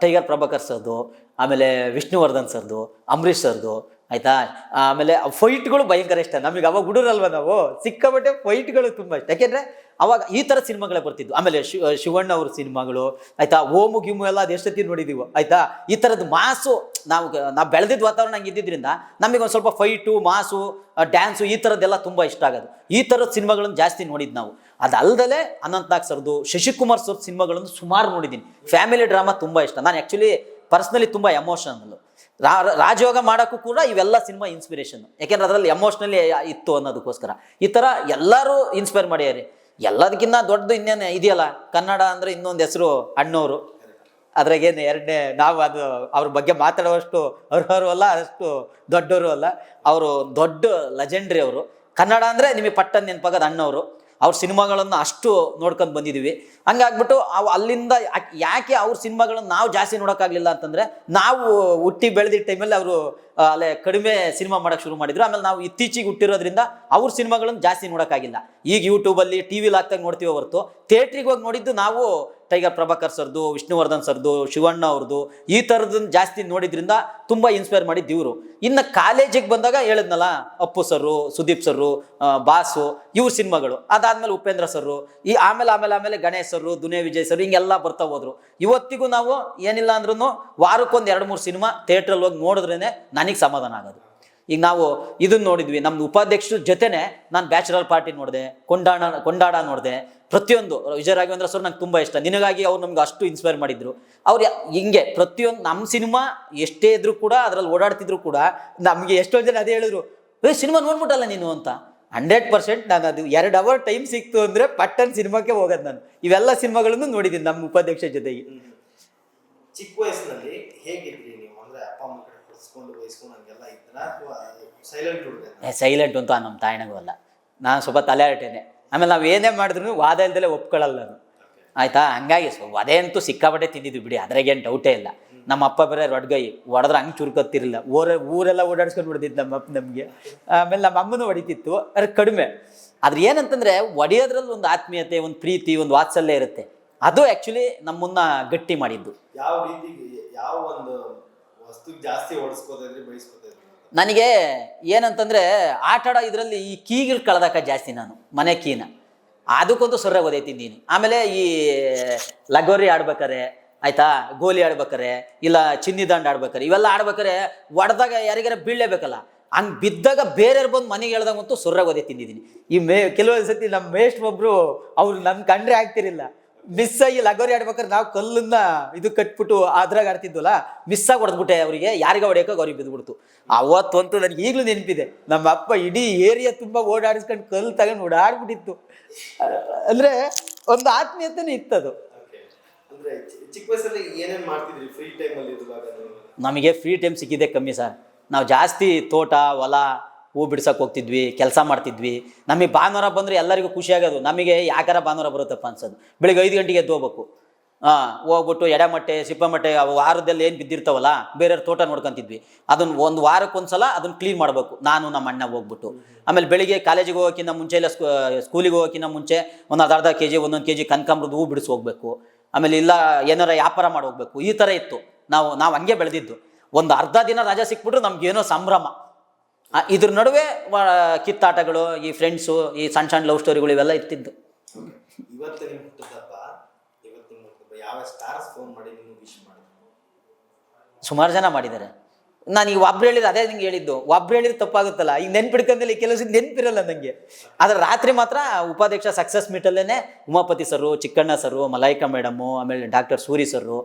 ಟೈಗರ್ ಪ್ರಭಾಕರ್ ಸರ್ದು ಆಮೇಲೆ ವಿಷ್ಣುವರ್ಧನ್ ಸರ್ದು ಅಂಬರೀಷ್ ಸರ್ದು ಆಯ್ತಾ? ಆಮೇಲೆ ಫೈಟ್ಗಳು ಭಯಂಕರ ಇಷ್ಟ. ನಮಗೆ ಅವಾಗ ಹುಡುಗರಲ್ವ ನಾವು? ಸಿಕ್ಕಾಪಟ್ಟೆ ಫೈಟ್ಗಳು ತುಂಬ ಇಷ್ಟ. ಯಾಕೆಂದ್ರೆ ಅವಾಗ ಈ ಥರ ಸಿನಿಮಾಗಳೇ ಬರ್ತಿದ್ವು. ಆಮೇಲೆ ಶಿವ ಶಿವಣ್ಣ ಅವ್ರ ಸಿನಿಮಾಗಳು, ಆಯ್ತಾ, ಓಮು ಗಿಮು ಎಲ್ಲ ಅದು ಎಷ್ಟೊತ್ತಿ ನೋಡಿದಿವು, ಆಯ್ತಾ? ಈ ಥರದ್ದು ಮಾಸು ನಾವು ನಾವು ಬೆಳೆದಿದ್ದ ವಾತಾವರಣ ಹಂಗೆ ಇದ್ದಿದ್ರಿಂದ ನಮಗೆ ಒಂದು ಸ್ವಲ್ಪ ಫೈಟು, ಮಾಸು ಡ್ಯಾನ್ಸು ಈ ಥರದ್ದೆಲ್ಲ ತುಂಬ ಇಷ್ಟ ಆಗೋದು. ಈ ಥರದ ಸಿನಿಮಾಗಳನ್ನು ಜಾಸ್ತಿ ನೋಡಿದ್ದು ನಾವು. ಅದಲ್ಲದೆ ಅನಂತನಾಗ್ ಸರ್ದು, ಶಶಿಕುಮಾರ್ ಸರ್ ಸಿನಿಮಾಗಳನ್ನು ಸುಮಾರು ನೋಡಿದ್ದೀನಿ ಫ್ಯಾಮಿಲಿ ಡ್ರಾಮಾ ತುಂಬ ಇಷ್ಟ. ನಾನು ಆ್ಯಕ್ಚುಲಿ ಪರ್ಸ್ನಲಿ ತುಂಬ ಎಮೋಷನಲ್ಲು ರಾ ರಾಜಯೋಗ ಮಾಡೋಕ್ಕೂ ಕೂಡ ಇವೆಲ್ಲ ಸಿನಿಮಾ ಇನ್ಸ್ಪಿರೇಷನ್. ಯಾಕೆಂದ್ರೆ ಅದರಲ್ಲಿ ಎಮೋಷ್ನಲಿ ಇತ್ತು ಅನ್ನೋದಕ್ಕೋಸ್ಕರ. ಈ ಥರ ಎಲ್ಲರೂ ಇನ್ಸ್ಪೈರ್ ಮಾಡ್ಯಾರಿ. ಎಲ್ಲದಕ್ಕಿಂತ ದೊಡ್ಡದು ಇನ್ನೇನು ಇದೆಯಲ್ಲ? ಕನ್ನಡ ಅಂದರೆ ಇನ್ನೊಂದು ಹೆಸರು ಅಣ್ಣವರು ಅದ್ರಾಗೇನು ಎರಡನೇ ನಾವು ಅದು ಅವ್ರ ಬಗ್ಗೆ ಮಾತಾಡುವಷ್ಟು ಅರ್ಹರು ಅಲ್ಲ, ಅಷ್ಟು ದೊಡ್ಡವರು ಅಲ್ಲ. ಅವರು ದೊಡ್ಡ ಲೆಜೆಂಡ್ರಿ ಅವರು. ಕನ್ನಡ ಅಂದರೆ ನಿಮಗೆ ಪಟ್ಟನ್ ನೆನಪಾಗೋದು ಅಣ್ಣವರು ಅವ್ರ ಸಿನಿಮಾಗಳನ್ನು ಅಷ್ಟು ನೋಡ್ಕೊಂಡು ಬಂದಿದ್ದೀವಿ ಹಂಗಾಗ್ಬಿಟ್ಟು ಅವು ಅಲ್ಲಿಂದ ಯಾಕ್- ಅವ್ರ ಸಿನಿಮಾಗಳನ್ನು ನಾವು ಜಾಸ್ತಿ ನೋಡೋಕ್ಕಾಗಲಿಲ್ಲ ಅಂತಂದರೆ ನಾವು ಹುಟ್ಟಿ ಬೆಳೆದಿದ್ದ ಟೈಮಲ್ಲಿ ಅವರು ಅಲ್ಲೇ ಕಡಿಮೆ ಸಿನಿಮಾ ಮಾಡೋಕ್ಕೆ ಶುರು ಮಾಡಿದ್ರು. ಆಮೇಲೆ ನಾವು ಇತ್ತೀಚೆಗೆ ಹುಟ್ಟಿರೋದ್ರಿಂದ ಅವ್ರ ಸಿನಿಮಾಗಳನ್ನು ಜಾಸ್ತಿ ನೋಡೋಕ್ಕಾಗಿಲ್ಲ. ಈಗ ಯೂಟ್ಯೂಬಲ್ಲಿ ಟಿ ವಿಲಿ ಹಾಕ್ದಾಗ ನೋಡ್ತೀವಿ ಹೊರತು. ಥಿಯೇಟ್ರಿಗೆ ಹೋಗಿ ನೋಡಿದ್ದು ನಾವು ಟೈಗರ್ ಪ್ರಭಾಕರ್ ಸರ್ದು ವಿಷ್ಣುವರ್ಧನ್ ಸರ್ದು, ಶಿವಣ್ಣ ಅವ್ರದ್ದು ಈ ಥರದನ್ನ ಜಾಸ್ತಿ ನೋಡಿದ್ರಿಂದ ತುಂಬ ಇನ್ಸ್ಪೈರ್ ಮಾಡಿದ್ದು ಇವರು. ಇನ್ನು ಕಾಲೇಜಿಗೆ ಬಂದಾಗ ಹೇಳಿದ್ನಲ್ಲ, Appu sir, Sudeep sir boss, ಇವ್ರ ಸಿನಿಮಾಗಳು. ಅದಾದ್ಮೇಲೆ ಉಪೇಂದ್ರ ಸರ್ರು, ಈ ಆಮೇಲೆ ಆಮೇಲೆ ಆಮೇಲೆ ಗಣೇಶ್ ಸರ್ರು, ದುನೇ ವಿಜಯ್ ಸರ್ ಹಿಂಗೆಲ್ಲ ಬರ್ತಾ ಹೋದ್ರು. ಇವತ್ತಿಗೂ ನಾವು ಏನಿಲ್ಲ ಅಂದ್ರೂ ವಾರಕ್ಕೊಂದು ಎರಡು ಮೂರು ಸಿನಿಮಾ ಥಿಯೇಟ್ರಲ್ಲಿ ಹೋಗಿ ನೋಡಿದ್ರೇ ನನಗೆ ಸಮಾಧಾನ ಆಗೋದು. ಈಗ ನಾವು ಇದನ್ನ ನೋಡಿದ್ವಿ, ನಮ್ದು ಉಪಾಧ್ಯಕ್ಷರ ಜೊತೆನೆ ನಾನು ಬ್ಯಾಚುಲರ್ ಪಾರ್ಟಿ ನೋಡಿದೆ, ಕೊಂಡಾಣ, ಕೊಂಡಾಡ ನೋಡಿದೆ. ಪ್ರತಿಯೊಂದು ವಿಜಯ ರಾಘವೇಂದ್ರ ಸರ್ ನಂಗೆ ತುಂಬ ಇಷ್ಟ. ನಿನಗಾಗಿ ಅವ್ರು ನಮ್ಗೆ ಅಷ್ಟು ಇನ್ಸ್ಪೈರ್ ಮಾಡಿದ್ರು. ಅವ್ರು ಹಿಂಗೆ ಪ್ರತಿಯೊಂದು ನಮ್ಮ ಸಿನಿಮಾ ಎಷ್ಟೇ ಇದ್ರು ಕೂಡ, ಅದರಲ್ಲಿ ಓಡಾಡ್ತಿದ್ರು ಕೂಡ, ನಮಗೆ ಎಷ್ಟೊಂದು ಜನ ಅದೇ ಹೇಳಿದ್ರು, ಏ, ಸಿನಿಮಾ ನೋಡ್ಬಿಟ್ಟಲ್ಲ ನೀನು ಅಂತ? ಹಂಡ್ರೆಡ್ ಪರ್ಸೆಂಟ್ ನಾನು ಅದು ಎರಡು ಅವರ್ ಟೈಮ್ ಸಿಕ್ತು ಅಂದರೆ ಪಟ್ಟನ್ ಸಿನಿಮಾಕ್ಕೆ ಹೋಗೋದು ನಾನು. ಇವೆಲ್ಲ ಸಿನಿಮಾಗಳನ್ನು ನೋಡಿದ್ದೀನಿ ನಮ್ಮ ಉಪಾಧ್ಯಕ್ಷ ಜೊತೆಗೆ. ಚಿಕ್ಕ ವಯಸ್ಸಿನಲ್ಲಿ ಹೇಗಿದ್ರಿ ನೀವು ಅಂದ್ರೆ ಅಪ್ಪ ಅಮ್ಮ ಹಂಗೆಲ್ಲ ಅಥವಾ ಸೈಲೆಂಟ್ ಹುಡುಗ ಸೈಲೆಂಟ್ ಅಂತ ನಮ್ಮ ತಾಯಿನಗೂ ಅಲ್ಲ. ನಾನು ಸ್ವಲ್ಪ ತಲೆ ಹರಟೇನೆ ಆಮೇಲೆ ನಾವು ಏನೇ ಮಾಡಿದ್ರು ವಾದ ಇಲ್ದಲೇ ಒಪ್ಕೊಳ್ಳಲ್ಲ ನಾನು ಆಯ್ತಾ? ಹಂಗಾಗಿ ಸೊ ಅದೇ ಅಂತೂ ಸಿಕ್ಕಾಪಟ್ಟೆ ತಿಂದಿದ್ವಿ ಬಿಡಿ. ಅದ್ರಾಗೇನು ಡೌಟೇ ಇಲ್ಲ. ನಮ್ಮ ಅಪ್ಪ ಬೇರೆ ರೊಡ್ಗೈ ಹೊಡೆದ್ರೆ ಹಂಗೆ ಚುರುಕತ್ತಿರಲಿಲ್ಲ. ಊರ ಊರೆಲ್ಲ ಓಡಾಡ್ಸ್ಕೊಂಡು ಹೊಡೆದಿದ್ದು ನಮ್ಮ ಅಪ್ಪ ನಮಗೆ. ಆಮೇಲೆ ನಮ್ಮ ಅಮ್ಮನೂ ಹೊಡಿತಿತ್ತು. ಅದ್ರ ಕಡಿಮೆ. ಆದ್ರೆ ಏನಂತಂದ್ರೆ ಒಡೆಯೋದ್ರಲ್ಲಿ ಒಂದು ಆತ್ಮೀಯತೆ ಒಂದು ಪ್ರೀತಿ ಒಂದು ವಾತ್ಸಲ್ಯ ಇರುತ್ತೆ. ಅದು ಆ್ಯಕ್ಚುಲಿ ನಮ್ಮನ್ನ ಗಟ್ಟಿ ಮಾಡಿದ್ದು. ಯಾವ ರೀತಿ ಯಾವ ಒಂದು ವಸ್ತು ಜಾಸ್ತಿ ನನಗೆ ಏನಂತಂದ್ರೆ ಆಟ ಆಡೋ ಇದರಲ್ಲಿ ಈ ಕೀಗಳು ಕಳೆದಾಕ ಜಾಸ್ತಿ ನಾನು, ಮನೆ ಕೀನ. ಅದಕ್ಕೊಂದು ಸೊರ್ರೆ ಓದೈತಿದ್ದೀನಿ ಆಮೇಲೆ ಈ ಲಗೋರಿ ಆಡ್ಬೇಕಾರೆ, ಆಯ್ತಾ? ಗೋಲಿ ಆಡ್ಬೇಕಾರೆ, ಇಲ್ಲ ಚಿನ್ನಿ ದಾಂಡ್ ಆಡ್ಬೇಕಾರೆ, ಇವೆಲ್ಲ ಆಡ್ಬೇಕಾರೆ ಒಡೆದಾಗ ಯಾರಿಗಾರ ಬೀಳಲೇಬೇಕಲ್ಲ ಹಂಗೆ ಬಿದ್ದಾಗ ಬೇರೆಯವ್ರು ಬಂದು ಮನೆಗೆ ಹೇಳ್ದಂಗಂತೂ ಸೊರ್ರೆ ಓದೇ ತಿಂದಿದ್ದೀನಿ ಈ ಮೇ ಕೆಲವೊಂದು ಸತಿ ನಮ್ಮ ಮೇಸ್ಟ್ ಒಬ್ರು ಅವ್ರು ನಮ್ಮ ಕಂಡ್ರೆ ಆಗ್ತಿರಿಲ್ಲ ಮಿಸ್ ಆಗಿ ಲಗೋರಿ ಆಡ್ಬೇಕಾದ್ರೆ ನಾವು ಕಲ್ಲನ್ನ ಇದು ಕಟ್ಬಿಟ್ಟು ಅದ್ರಾಗ ಆಡ್ತಿದ್ವಲ್ಲ ಮಿಸ್ ಆಗಿ ಹೊಡೆದ್ಬಿಟ್ಟೆ ಅವರಿಗೆ ಯಾರಿಗ ಹೊಡೆಯೋಕೆ ಅವ್ರಿಗೆ ಬಿದ್ದುಬಿಡ್ತು. ಅವತ್ತಂತೂ ನನಗೆ ಈಗಲೂ ನೆನಪಿದೆ ನಮ್ಮ ಅಪ್ಪ ಇಡೀ ಏರಿಯಾ ತುಂಬ ಓಡಾಡಿಸ್ಕೊಂಡು ಕಲ್ಲು ತಗೊಂಡು ಓಡಾಡ್ಬಿಟ್ಟಿತ್ತು. ಅಂದರೆ ಒಂದು ಆತ್ಮೀಯತೆನೇ ಇತ್ತದು. ನಮಗೆ ಫ್ರೀ ಟೈಮ್ ಸಿಕ್ಕಿದೆ ಕಮ್ಮಿ ಸರ್. ನಾವು ಜಾಸ್ತಿ ತೋಟ ಹೊಲ ಹೂ ಬಿಡ್ಸೋಕೆ ಹೋಗ್ತಿದ್ವಿ, ಕೆಲಸ ಮಾಡ್ತಿದ್ವಿ. ನಮಗೆ ಭಾನುವಾರ ಬಂದರೆ ಎಲ್ಲರಿಗೂ ಖುಷಿ ಆಗೋದು, ನಮಗೆ ಯಾಕಾರ ಭಾನುವಾರ ಬರುತ್ತಪ್ಪ ಅನ್ಸೋದು. ಬೆಳಿಗ್ಗೆ ಐದು ಗಂಟೆಗೆ ಎದ್ದು ಹೋಗ್ಬೇಕು. ಹಾಂ ಹೋಗ್ಬಿಟ್ಟು ಎಡಮಟ್ಟೆ, ಸಿಪ್ಪಮಟ್ಟೆ ವಾರದಲ್ಲಿ ಏನು ಬಿದ್ದಿರ್ತಾವಲ್ಲ, ಬೇರೆಯವ್ರ ತೋಟ ನೋಡ್ಕೊಂತಿದ್ವಿ. ಅದನ್ನು ಒಂದು ವಾರಕ್ಕೊಂದ್ಸಲ ಅದನ್ನು ಕ್ಲೀನ್ ಮಾಡಬೇಕು. ನಾನು, ನಮ್ಮ ಅಣ್ಣ ಹೋಗ್ಬಿಟ್ಟು. ಆಮೇಲೆ ಬೆಳಿಗ್ಗೆ ಕಾಲೇಜಿಗೆ ಹೋಗೋಕ್ಕಿಂತ ಮುಂಚೆ ಇಲ್ಲ ಸ್ಕೂಲಿಗೆ ಹೋಗೋಕ್ಕಿಂತ ಮುಂಚೆ ಒಂದು ಅರ್ಧ ಕೆ ಜಿ ಒಂದೊಂದು ಕೆ ಜಿ ಕನಕಾಂಬ್ರದ್ದು ಹೂ ಬಿಡಿಸಿ ಹೋಗ್ಬೇಕು. ಆಮೇಲೆ ಇಲ್ಲ, ಏನಾರ ವ್ಯಾಪಾರ ಮಾಡಿ ಹೋಗ್ಬೇಕು. ಈ ಥರ ಇತ್ತು. ನಾವು ನಾವು ಹಂಗೆ ಬೆಳೆದಿದ್ದು. ಒಂದು ಅರ್ಧ ದಿನ ರಜಾ ಸಿಕ್ಬಿಟ್ರೆ ನಮ್ಗೇನೋ ಸಂಭ್ರಮ. ಇದ್ರ ನಡುವೆ ಕಿತ್ತಾಟಗಳು ಈ ಫ್ರೆಂಡ್ಸು ಈ ಸಣ್ಣ ಸಣ್ಣ ಲವ್ ಸ್ಟೋರಿಗಳು ಇವೆಲ್ಲ ಇರ್ತಿದ್ದು. ಸುಮಾರು ಜನ ಮಾಡಿದ್ದಾರೆ. ನಾನು ಈಗ ಒಬ್ರು ಹೇಳಿದ್ರೆ ಅದೇ ನಿಂಗೆ ಹೇಳಿದ್ದು. ಒಬ್ರು ಹೇಳಿದ್ರೆ ತಪ್ಪಾಗುತ್ತಲ್ಲ. ಈಗ ನೆನ್ಪಿಡ್ಕೊಂಡಲ್ಲಿ ಕೆಲಸ ನೆನಪಿರಲ್ಲ ನನಗೆ ಆದ್ರೆ ರಾತ್ರಿ ಮಾತ್ರ ಉಪಾಧ್ಯಕ್ಷ success ಮೀಟಲ್ಲೇ Umapathi sir Chikkanna sir Malaika madam ಆಮೇಲೆ ಡಾಕ್ಟರ್ ಸೂರಿ ಸರು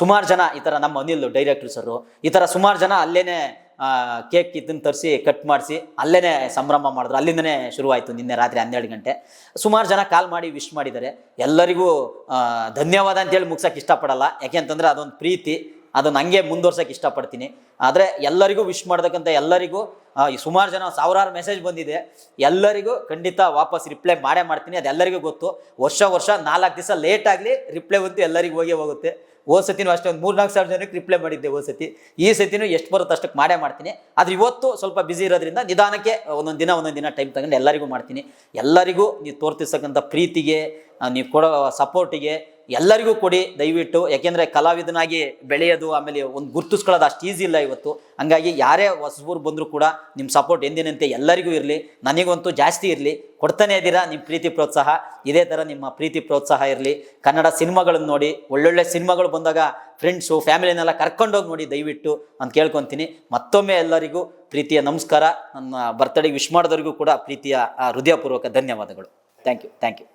ಸುಮಾರು ಜನ ಈ ಥರ ನಮ್ಮ ಅನಿಲ್ ಡೈರೆಕ್ಟರ್ ಸರು ಈ ಥರ ಸುಮಾರು ಜನ ಅಲ್ಲೇನೆ ಕೇಕ್ ಇದನ್ನ ತರಿಸಿ ಕಟ್ ಮಾಡಿಸಿ ಅಲ್ಲೇ ಸಂಭ್ರಮ ಮಾಡಿದ್ರು. ಅಲ್ಲಿಂದನೇ ಶುರುವಾಯಿತು ನಿನ್ನೆ ರಾತ್ರಿ ಹನ್ನೆರಡು ಗಂಟೆ. ಸುಮಾರು ಜನ ಕಾಲ್ ಮಾಡಿ ವಿಶ್ ಮಾಡಿದ್ದಾರೆ. ಎಲ್ಲರಿಗೂ ಧನ್ಯವಾದ ಅಂತೇಳಿ ಮುಗ್ಸಕ್ಕೆ ಇಷ್ಟಪಡಲ್ಲ. ಯಾಕೆ ಅಂತಂದ್ರೆ ಅದೊಂದು ಪ್ರೀತಿ. ಅದನ್ನ ಹಂಗೆ ಮುಂದುವರ್ಸಕ್ಕೆ ಇಷ್ಟಪಡ್ತೀನಿ. ಆದರೆ ಎಲ್ಲರಿಗೂ ವಿಶ್ ಮಾಡ್ತಕ್ಕಂಥ ಎಲ್ಲರಿಗೂ ಸುಮಾರು ಜನ ಸಾವಿರಾರು ಮೆಸೇಜ್ ಬಂದಿದೆ. ಎಲ್ಲರಿಗೂ ಖಂಡಿತ ವಾಪಸ್ ರಿಪ್ಲೈ ಮಾಡೇ ಮಾಡ್ತೀನಿ. ಅದೆಲ್ಲರಿಗೂ ಗೊತ್ತು. ವರ್ಷ ವರ್ಷ ನಾಲ್ಕು ದಿವಸ ಲೇಟ್ ಆಗಲಿ ರಿಪ್ಲೈ ಬಂತು, ಎಲ್ಲರಿಗೂ ಹೋಗೇ ಹೋಗುತ್ತೆ. ಹೋದ ಸತಿನೂ ಅಷ್ಟೇ ಒಂದು ಮೂರ್ನಾಲ್ಕು ಸಾವಿರ ಜನಕ್ಕೆ ರಿಪ್ಲೈ ಮಾಡಿದ್ದೆ ಹೋದ ಸತಿ. ಈ ಸತಿನೂ ಎಷ್ಟು ಬರುತ್ತೆ ಅಷ್ಟಕ್ಕೆ ಮಾಡೇ ಮಾಡ್ತೀನಿ. ಆದ್ರೆ ಇವತ್ತು ಸ್ವಲ್ಪ ಬ್ಯುಸಿ ಇರೋದ್ರಿಂದ ನಿಧಾನಕ್ಕೆ ಒಂದೊಂದು ದಿನ ಒಂದೊಂದು ದಿನ ಟೈಮ್ ತಗೊಂಡು ಎಲ್ಲರಿಗೂ ಮಾಡ್ತೀನಿ. ಎಲ್ಲರಿಗೂ ನೀವು ತೋರ್ತಿಸ್ತಕ್ಕಂಥ ಪ್ರೀತಿಗೆ ನೀವು ಕೊಡೋ ಸಪೋರ್ಟಿಗೆ ಎಲ್ಲರಿಗೂ ಕೊಡಿ, ದಯವಿಟ್ಟು. ಯಾಕೆಂದರೆ ಕಲಾವಿದನಾಗಿ ಬೆಳೆಯೋದು ಆಮೇಲೆ ಒಂದು ಗುರ್ತಿಸ್ಕೊಳ್ಳೋದು ಅಷ್ಟು ಈಸಿ ಇಲ್ಲ ಇವತ್ತು. ಹಂಗಾಗಿ ಯಾರೇ ಹೊಸಬರು ಬಂದರೂ ಕೂಡ ನಿಮ್ಮ ಸಪೋರ್ಟ್ ಎಂದಿನಂತೆ ಎಲ್ಲರಿಗೂ ಇರಲಿ, ನನಗಂತೂ ಜಾಸ್ತಿ ಇರಲಿ, ಕೊಡ್ತಾನೆ ಇದ್ದೀರಾ ನಿಮ್ಮ ಪ್ರೀತಿ ಪ್ರೋತ್ಸಾಹ? ಇದೇ ಥರ ನಿಮ್ಮ ಪ್ರೀತಿ ಪ್ರೋತ್ಸಾಹ ಇರಲಿ. ಕನ್ನಡ ಸಿನಿಮಾಗಳನ್ನು ನೋಡಿ, ಒಳ್ಳೊಳ್ಳೆ ಸಿನಿಮಾಗಳು ಬಂದಾಗ ಫ್ರೆಂಡ್ಸು ಫ್ಯಾಮಿಲಿನೆಲ್ಲ ಕರ್ಕೊಂಡೋಗಿ ನೋಡಿ ದಯವಿಟ್ಟು ಅಂತ ಕೇಳ್ಕೊತೀನಿ. ಮತ್ತೊಮ್ಮೆ ಎಲ್ಲರಿಗೂ ಪ್ರೀತಿಯ ನಮಸ್ಕಾರ. ನನ್ನ ಬರ್ತಡೆಗೆ ವಿಶ್ ಮಾಡಿದವರಿಗೂ ಕೂಡ ಪ್ರೀತಿಯ ಹೃದಯಪೂರ್ವಕ ಧನ್ಯವಾದಗಳು. Thank you thank you